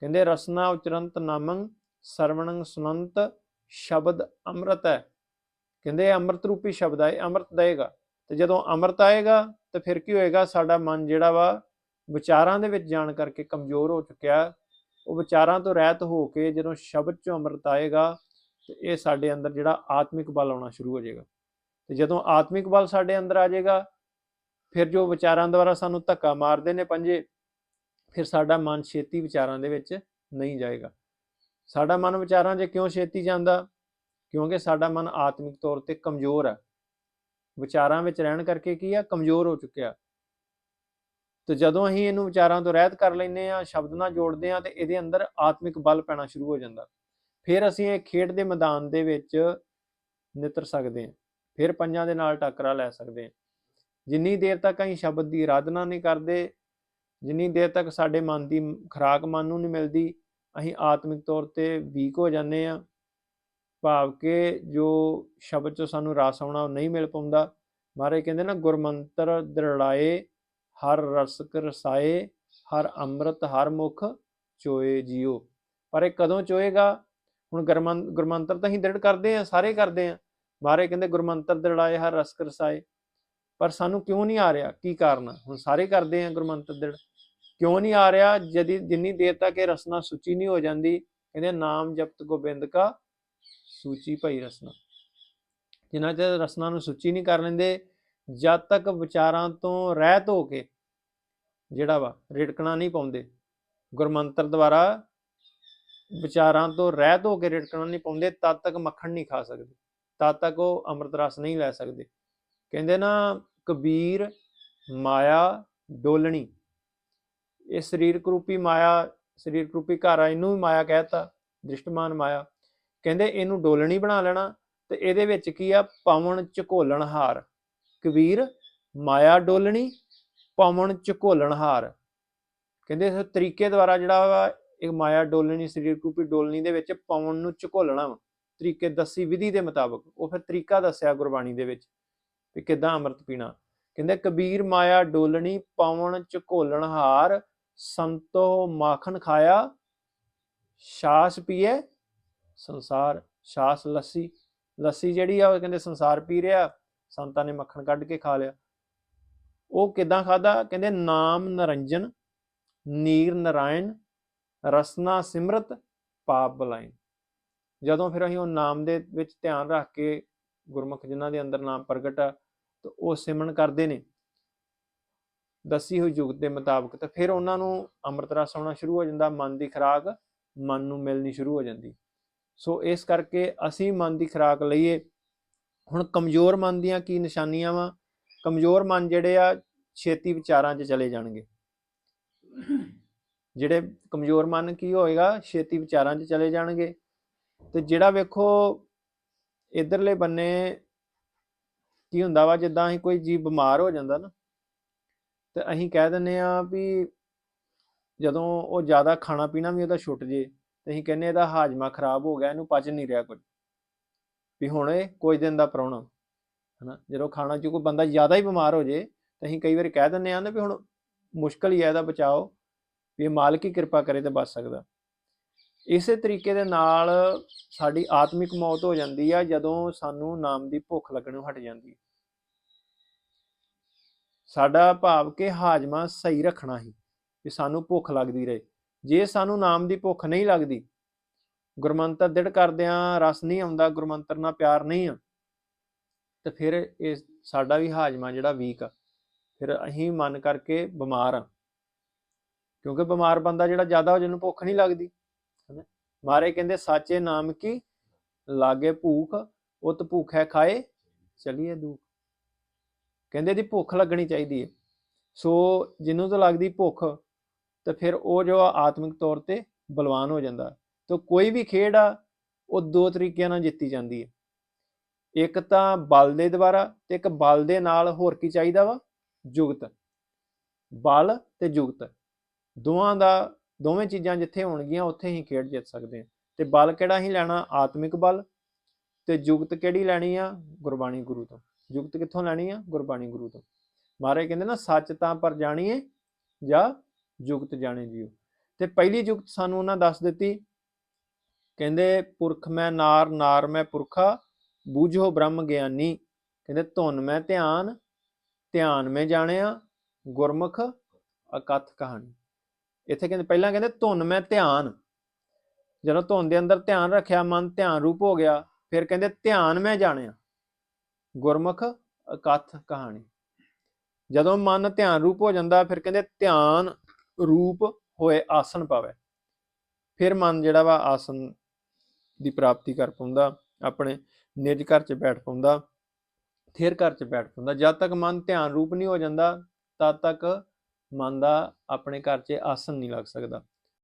ਕਹਿੰਦੇ, ਰਸਨਾ ਉਚਰੰਤ ਨਾਮੰ, ਸਰਵਣੰ ਸੁਣੰਤ ਸ਼ਬਦ ਅੰਮ੍ਰਿਤ ਹੈ। ਕਹਿੰਦੇ, ਅੰਮ੍ਰਿਤ ਰੂਪੀ ਸ਼ਬਦ ਆਏ ਅੰਮ੍ਰਿਤ ਦੇਗਾ। ਤੇ ਜਦੋਂ ਅੰਮ੍ਰਿਤ ਆਏਗਾ, ਤੇ ਫਿਰ ਕੀ ਹੋਏਗਾ? ਸਾਡਾ ਮਨ ਜਿਹੜਾ ਵਾ ਵਿਚਾਰਾਂ ਦੇ ਵਿੱਚ ਜਾਣ ਕਰਕੇ ਕਮਜ਼ੋਰ ਹੋ ਚੁੱਕਿਆ। ਉਹ ਵਿਚਾਰਾਂ ਤੋਂ ਰਹਿਤ ਹੋ ਕੇ ਜਦੋਂ ਸ਼ਬਦ ਚੋਂ ਅੰਮ੍ਰਿਤ ਆਏਗਾ ਤੇ ਇਹ ਸਾਡੇ ਅੰਦਰ ਜਿਹੜਾ ਆਤਮਿਕ ਬਲ ਆਉਣਾ ਸ਼ੁਰੂ ਹੋ ਜਾਏਗਾ। ਤੇ ਜਦੋਂ ਆਤਮਿਕ ਬਲ ਸਾਡੇ ਅੰਦਰ ਆ ਜਾਏਗਾ, ਫਿਰ ਜੋ ਵਿਚਾਰਾਂ ਦੁਆਰਾ ਸਾਨੂੰ ਧੱਕਾ ਮਾਰਦੇ ਨੇ ਪੰਜੇ, ਫਿਰ ਸਾਡਾ ਮਨ ਛੇਤੀ ਵਿਚਾਰਾਂ ਦੇ ਵਿੱਚ ਨਹੀਂ ਜਾਏਗਾ। ਸਾਡਾ ਮਨ ਵਿਚਾਰਾਂ 'ਚ ਕਿਉਂ ਛੇਤੀ ਜਾਂਦਾ? ਕਿਉਂਕਿ ਸਾਡਾ ਮਨ ਆਤਮਿਕ ਤੌਰ ਤੇ ਕਮਜ਼ੋਰ ਹੈ ਵਿਚਾਰਾਂ ਵਿੱਚ ਰਹਿਣ ਕਰਕੇ ਕੀ ਆ? ਕਮਜ਼ੋਰ ਹੋ ਚੁੱਕਿਆ। ਤੇ ਜਦੋਂ ਅਸੀਂ ਇਹਨੂੰ ਵਿਚਾਰਾਂ ਤੋਂ ਰਹਿਤ ਕਰ ਲੈਨੇ ਆ ਸ਼ਬਦ ਨਾਲ ਜੋੜਦੇ ਆ ਤੇ ਇਹਦੇ ਅੰਦਰ ਆਤਮਿਕ ਬਲ ਪੈਣਾ ਸ਼ੁਰੂ ਹੋ ਜਾਂਦਾ। ਫਿਰ ਅਸੀਂ ਇਹ ਖੇਡ ਦੇ ਮੈਦਾਨ ਦੇ ਵਿੱਚ ਨਿਤਰ ਸਕਦੇ ਹਾਂ, ਫਿਰ ਪੰਜਾਂ ਦੇ ਨਾਲ ਟੱਕਰਾ ਲੈ ਸਕਦੇ ਹਾਂ। ਜਿੰਨੀ ਦੇਰ ਤੱਕ ਅਸੀਂ ਸ਼ਬਦ ਦੀ ਆਰਾਧਨਾ ਨਹੀਂ ਕਰਦੇ, ਜਿੰਨੀ ਦੇਰ ਤੱਕ ਸਾਡੇ ਮਨ ਦੀ ਖਰਾਕ ਮਨ ਨੂੰ ਨਹੀਂ ਮਿਲਦੀ, ਅਸੀਂ ਆਤਮਿਕ ਤੌਰ ਤੇ ਵੀਕ ਹੋ ਜਾਂਦੇ ਆ ਭਾਵ ਕਿ ਜੋ ਸ਼ਬਦ ਚੋਂ ਸਾਨੂੰ ਰਸ ਆਉਣਾ ਉਹ ਨਹੀਂ ਮਿਲ ਪਾਉਂਦਾ। ਮਹਾਰਾਜ ਕਹਿੰਦੇ ਨਾ, ਗੁਰਮੰਤਰ ਦਰੜਾਏ ਹਰ ਰਸਕ ਰਸਾਏ, ਹਰ ਅੰਮ੍ਰਿਤ, ਹਰ ਮੁਖ ਚੋਏ ਜਿਉ ਪਰ ਇਹ ਕਦੋਂ ਚੋਏਗਾ? ਹੁਣ ਗੁਰਮੰਤਰ ਤਾਂ ਅਸੀਂ ਦ੍ਰਿੜ ਕਰਦੇ ਆ ਸਾਰੇ ਕਰਦੇ ਆ ਮਹਾਰਾਜ ਕਹਿੰਦੇ ਗੁਰਮੰਤਰ ਦ੍ਰਿੜਾਏ, ਹਰ ਰਸਕ ਰਸਾਏ। ਪਰ ਸਾਨੂੰ ਕਿਉਂ ਨਹੀਂ ਆ ਰਿਹਾ? ਕੀ ਕਾਰਨ? ਹੁਣ ਸਾਰੇ ਕਰਦੇ ਆ ਗੁਰਮੰਤਰ ਦ੍ਰਿੜ। ਕਿਉਂ ਨਹੀਂ ਆ ਰਿਹਾ? ਜਦੀ, ਜਿੰਨੀ ਦੇਰ ਤੱਕ ਇਹ ਰਸਨਾ ਸੁਚੀ ਨਹੀਂ ਹੋ ਜਾਂਦੀ, ਕਹਿੰਦੇ ਨਾਮ ਜਪਤ ਗੋਬਿੰਦ ਕਾ ਸੂਚੀ ਭਈ ਰਸਨਾ। ਜਿਨ੍ਹਾਂ ਚਿਰ ਰਸਨਾ ਨੂੰ ਸੁਚੀ ਨਹੀਂ ਕਰ ਲੈਂਦੇ ਜਦ ਤੱਕ ਵਿਚਾਰਾਂ ਤੋਂ ਰਹਿਤ ਹੋ ਕੇ ਜਿਹੜਾ ਵਾ ਰਿੜਕਣਾ ਨਹੀਂ ਪਾਉਂਦੇ, ਗੁਰਮੰਤਰ ਦੁਆਰਾ ਵਿਚਾਰਾਂ ਤੋਂ ਰਹਿਤ ਹੋ ਕੇ ਰਿੜਕਣਾ ਨਹੀਂ ਪਾਉਂਦੇ, ਤਦ ਤੱਕ ਮੱਖਣ ਨਹੀਂ ਖਾ ਸਕਦੇ, ਤਦ ਤੱਕ ਉਹ ਅੰਮ੍ਰਿਤ ਰਸ ਨਹੀਂ ਲੈ ਸਕਦੇ। ਕਹਿੰਦੇ ਨਾ, ਕਬੀਰ, ਮਾਇਆ, ਡੋਲਣੀ, ਇਹ ਸਰੀਰਕ ਰੂਪੀ ਮਾਇਆ ਸਰੀਰਕ ਰੂਪੀ ਘਰ ਆ ਇਹਨੂੰ ਵੀ ਮਾਇਆ ਕਹਿਤਾ, ਦ੍ਰਿਸ਼ਟਮਾਨ ਮਾਇਆ। ਕਹਿੰਦੇ ਇਹਨੂੰ ਡੋਲਣੀ ਬਣਾ ਲੈਣਾ ਤੇ ਇਹਦੇ ਵਿੱਚ ਕੀ ਆ? ਪਵਨ ਝਕੋਲਣ ਹਾਰ ਕਬੀਰ, ਮਾਇਆ ਡੋਲਣੀ, ਪਵਨ ਝਕੋਲਣ ਕਹਿੰਦੇ ਇਸ ਤਰੀਕੇ ਦੁਆਰਾ ਜਿਹੜਾ ਵਾ ਇੱਕ ਮਾਇਆ ਡੋਲਣੀ, ਸਰੀਰ ਰੂਪੀ ਡੋਲਣੀ ਦੇ ਵਿੱਚ ਪਵਨ ਨੂੰ ਝਕੋਲਣਾ ਵਾ, ਤਰੀਕੇ ਦੱਸੀ ਵਿਧੀ ਦੇ ਮੁਤਾਬਕ, ਉਹ ਫਿਰ ਤਰੀਕਾ ਦੱਸਿਆ ਗੁਰਬਾਣੀ ਦੇ ਵਿੱਚ ਵੀ ਕਿਦਾਂ ਅੰਮ੍ਰਿਤ ਪੀਣਾ। ਕਹਿੰਦੇ ਕਬੀਰ, ਮਾਇਆ ਡੋਲਣੀ, ਪਵਨ ਝਕੋਲਣ ਸੰਤੋ ਮਾਖਣ ਖਾਇਆ, ਸ਼ਾਸ ਪੀਏ, ਸੰਸਾਰ, ਸਾਸ ਲੱਸੀ। ਲੱਸੀ ਜਿਹੜੀ ਆ ਉਹ ਕਹਿੰਦੇ ਸੰਸਾਰ ਪੀ ਰਿਹਾ। ਸੰਤਾਂ ਨੇ ਮੱਖਣ ਕੱਢ ਕੇ ਖਾ ਲਿਆ। ਉਹ ਕਿਦਾਂ ਖਾਦਾ ਕਹਿੰਦੇ ਨਾਮ ਨਰੰਜਨ, ਨੀਰ ਨਰਾਇਣ, ਰਸਨਾ ਸਿਮਰਤ, ਪਾਪ ਬਲਾਈਨ। ਜਦੋਂ ਫਿਰ ਅਸੀਂ ਉਹ ਨਾਮ ਦੇ ਵਿੱਚ ਧਿਆਨ ਰੱਖ ਕੇ ਗੁਰਮੁਖ ਜਿਨ੍ਹਾਂ ਦੇ ਅੰਦਰ ਨਾਮ ਪ੍ਰਗਟ ਆ, ਤਾਂ ਉਹ ਸਿਮਰਨ ਕਰਦੇ ਨੇ। ਦੱਸੀ ਹੋਈ ਯੁਗਤ ਦੇ ਮੁਤਾਬਕ ਤਾਂ ਫਿਰ ਉਹਨਾਂ ਨੂੰ ਅੰਮ੍ਰਿਤ ਰਸ ਆਉਣਾ ਸ਼ੁਰੂ ਹੋ ਜਾਂਦਾ, ਮਨ ਦੀ ਖੁਰਾਕ ਮਨ ਨੂੰ ਮਿਲਣੀ ਸ਼ੁਰੂ ਹੋ ਜਾਂਦੀ। ਸੋ ਇਸ ਕਰਕੇ ਅਸੀਂ ਮਨ ਦੀ ਖੁਰਾਕ ਲਈਏ ਹੁਣ ਕਮਜ਼ੋਰ ਮਨ ਦੀਆਂ ਕੀ ਨਿਸ਼ਾਨੀਆਂ ਵਾ? ਕਮਜ਼ੋਰ ਮਨ ਜਿਹੜੇ ਆ, ਛੇਤੀ ਵਿਚਾਰਾਂ 'ਚ ਚਲੇ ਜਾਣਗੇ। ਜਿਹੜੇ ਕਮਜ਼ੋਰ ਮਨ ਕੀ ਹੋਏਗਾ, ਛੇਤੀ ਵਿਚਾਰਾਂ 'ਚ ਚਲੇ ਜਾਣਗੇ। ਤੇ ਜਿਹੜਾ ਵੇਖੋ, ਇਧਰਲੇ ਬੰਨੇ ਕੀ ਹੁੰਦਾ ਵਾ, ਜਿੱਦਾਂ ਅਸੀਂ ਕੋਈ ਜੀਵ ਬਿਮਾਰ ਹੋ ਜਾਂਦਾ ਨਾ, ਤੇ ਅਸੀਂ ਕਹਿ ਦਿੰਨੇ ਆ ਵੀ ਜਦੋਂ ਉਹ ਜ਼ਿਆਦਾ ਖਾਣਾ ਪੀਣਾ ਵੀ ਉਹਦਾ ਛੁੱਟ ਜੇ, ਤੇ ਅਸੀਂ ਕਹਿੰਨੇ ਇਹਦਾ ਹਾਜਮਾ ਖਰਾਬ ਹੋ ਗਿਆ, ਇਹਨੂੰ ਪਚ ਨਹੀਂ ਰਿਹਾ ਕੁਝ ਵੀ ਹੁਣ ਇਹ ਕੁਝ ਦਿਨ ਦਾ ਪ੍ਰਾਹੁਣਾ, ਹਨਾ? ਜਦੋਂ ਖਾਣਾ ਚ ਕੋਈ ਬੰਦਾ ਜ਼ਿਆਦਾ ਹੀ ਬਿਮਾਰ ਹੋ ਜੇ, ਤਾਂ ਅਸੀਂ ਕਈ ਵਾਰੀ ਕਹਿ ਦਿੰਨੇ ਆ ਨਾ ਵੀ ਹੁਣ ਮੁਸ਼ਕਲ ਹੀ ਹੈ ਇਹਦਾ ਬਚਾਓ, ਵੀ ਇਹ ਮਾਲਕ ਹੀ ਕਿਰਪਾ ਕਰੇ ਤੇ ਬਚ ਸਕਦਾ। ਇਸੇ ਤਰੀਕੇ ਦੇ ਨਾਲ ਸਾਡੀ ਆਤਮਿਕ ਮੌਤ ਹੋ ਜਾਂਦੀ ਆ, ਜਦੋਂ ਸਾਨੂੰ ਨਾਮ ਦੀ ਭੁੱਖ ਲੱਗਣੋਂ ਹਟ ਜਾਂਦੀ ਹੈ। ਸਾਡਾ ਭਾਵ ਕਿ ਹਾਜਮਾ ਸਹੀ ਰੱਖਣਾ ਹੀ ਕਿ ਸਾਨੂੰ ਭੁੱਖ ਲੱਗਦੀ ਰਹੇ। ਜੇ ਸਾਨੂੰ ਨਾਮ ਦੀ ਭੁੱਖ ਨਹੀਂ ਲੱਗਦੀ ਗੁਰਮੰਤਰ ਦਿੜ ਕਰਦਿਆਂ ਰਸ ਨਹੀਂ ਆਉਂਦਾ, ਗੁਰਮੰਤਰ ਨਾਲ ਪਿਆਰ ਨਹੀਂ ਆ। ਤੇ ਫਿਰ ਇਹ ਸਾਡਾ ਵੀ ਹਾਜਮਾ ਜਿਹੜਾ ਵੀਕ ਆ। ਫਿਰ ਅਸੀਂ ਮਨ ਕਰਕੇ ਬਿਮਾਰ ਆ। ਕਿਉਂਕਿ ਬਿਮਾਰ ਬੰਦਾ ਜਿਹੜਾ ਜ਼ਿਆਦਾ ਹੋ ਜਿਹਨੂੰ ਭੁੱਖ ਨਹੀਂ ਲੱਗਦੀ। ਹੈਨਾ? ਮਾਰੇ ਕਹਿੰਦੇ, ਸਾਚੇ ਨਾਮ ਕੀ? ਲਾਗੇ ਭੂਖ, ਉਤ ਭੁੱਖੈ ਖਾਏ, ਚਲੀਏ ਦੁੱਖ। ਕਹਿੰਦੇ ਦੀ ਭੁੱਖ ਲੱਗਣੀ ਚਾਹੀਦੀ ਹੈ ਸੋ ਜਿਹਨੂੰ ਤਾਂ ਲੱਗਦੀ ਭੁੱਖ, ਤੇ ਫਿਰ ਉਹ ਜੋ ਆਤਮਿਕ ਤੌਰ ਤੇ ਬਲਵਾਨ ਹੋ ਜਾਂਦਾ। ਤਾਂ ਕੋਈ ਵੀ ਖੇਡ ਆ, ਉਹ ਦੋ ਤਰੀਕਿਆਂ ਨਾਲ ਜਿੱਤੀ ਜਾਂਦੀ ਹੈ। ਇੱਕ ਤਾਂ ਬਲ ਦੇ ਦੁਆਰਾ ਤੇ ਇੱਕ ਬਲ ਦੇ ਨਾਲ ਹੋਰ ਕੀ ਚਾਹੀਦਾ ਵਾ? ਜੁਗਤ। ਬਲ ਤੇ ਜੁਗਤ। ਦੋਵਾਂ ਦਾ, ਦੋਵੇਂ ਚੀਜ਼ਾਂ ਜਿੱਥੇ ਹੋਣਗੀਆਂ, ਉੱਥੇ ਹੀ ਖੇਡ ਜਿੱਤ ਸਕਦੇ ਆ ਤੇ ਬਲ ਕਿਹੜਾ ਹੀ ਲੈਣਾ? ਆਤਮਿਕ ਬਲ। ਤੇ ਜੁਗਤ ਕਿਹੜੀ ਲੈਣੀ ਆ? ਗੁਰਬਾਣੀ ਗੁਰੂ ਤੋਂ। ਜੁਗਤ ਕਿੱਥੋਂ ਲੈਣੀ ਆ? ਗੁਰਬਾਣੀ ਗੁਰੂ ਤੋਂ। ਮਹਾਰਾਜ ਕਹਿੰਦੇ ਨਾ, ਸੱਚ ਤਾਂ ਪਰ ਜਾਣੀਏ ਜਾਂ ਜੁਗਤ ਜਾਣੇ ਜੀਓ। ਤੇ ਪਹਿਲੀ ਜੁਗਤ ਸਾਨੂੰ ਉਹਨਾਂ ਦੱਸ ਦਿੱਤੀ ਕਹਿੰਦੇ, ਪੁਰਖ ਮੈਂ ਨਾਰ ਨਾਰ ਮੈਂ ਪੁਰਖਾ, ਬੂਝੋ ਬ੍ਰਹਮ ਗਿਆਨੀ। ਕਹਿੰਦੇ, ਧੁਨ ਮੈਂ ਧਿਆਨ ਧਿਆਨ ਮੈਂ ਜਾਣਿਆ, ਗੁਰਮੁਖ ਅਕਥ ਕਹਾਣੀ। ਇੱਥੇ ਕਹਿੰਦੇ, ਪਹਿਲਾਂ ਕਹਿੰਦੇ, ਧੁਨ ਮੈਂ ਧਿਆਨ। ਜਦੋਂ ਧੁਨ ਦੇ ਅੰਦਰ ਧਿਆਨ ਰੱਖਿਆ, ਮਨ ਧਿਆਨ ਰੂਪ ਹੋ ਗਿਆ, ਫਿਰ ਕਹਿੰਦੇ, ਧਿਆਨ ਮੈਂ ਜਾਣਿਆ। ਗੁਰਮੁਖ ਅਕਥ ਕਹਾਣੀ। ਜਦੋਂ ਮਨ ਧਿਆਨ ਰੂਪ ਹੋ ਜਾਂਦਾ, ਫਿਰ ਕਹਿੰਦੇ, ਧਿਆਨ ਰੂਪ ਹੋਏ ਆਸਣ ਪਾਵੇ। ਫਿਰ ਮਨ ਜਿਹੜਾ ਵਾ ਆਸਣ ਦੀ ਪ੍ਰਾਪਤੀ ਕਰ ਪਾਉਂਦਾ, ਆਪਣੇ ਨਿਜ ਘਰ 'ਚ ਬੈਠ ਪਾਉਂਦਾ, ਥਿਰ ਘਰ 'ਚ ਬੈਠ ਪਾਉਂਦਾ। ਜਦ ਤੱਕ ਮਨ ਧਿਆਨ ਰੂਪ ਨਹੀਂ ਹੋ ਜਾਂਦਾ, ਤਦ ਤੱਕ ਮਨ ਦਾ ਆਪਣੇ ਘਰ 'ਚ ਆਸਨ ਨਹੀਂ ਲੱਗ ਸਕਦਾ।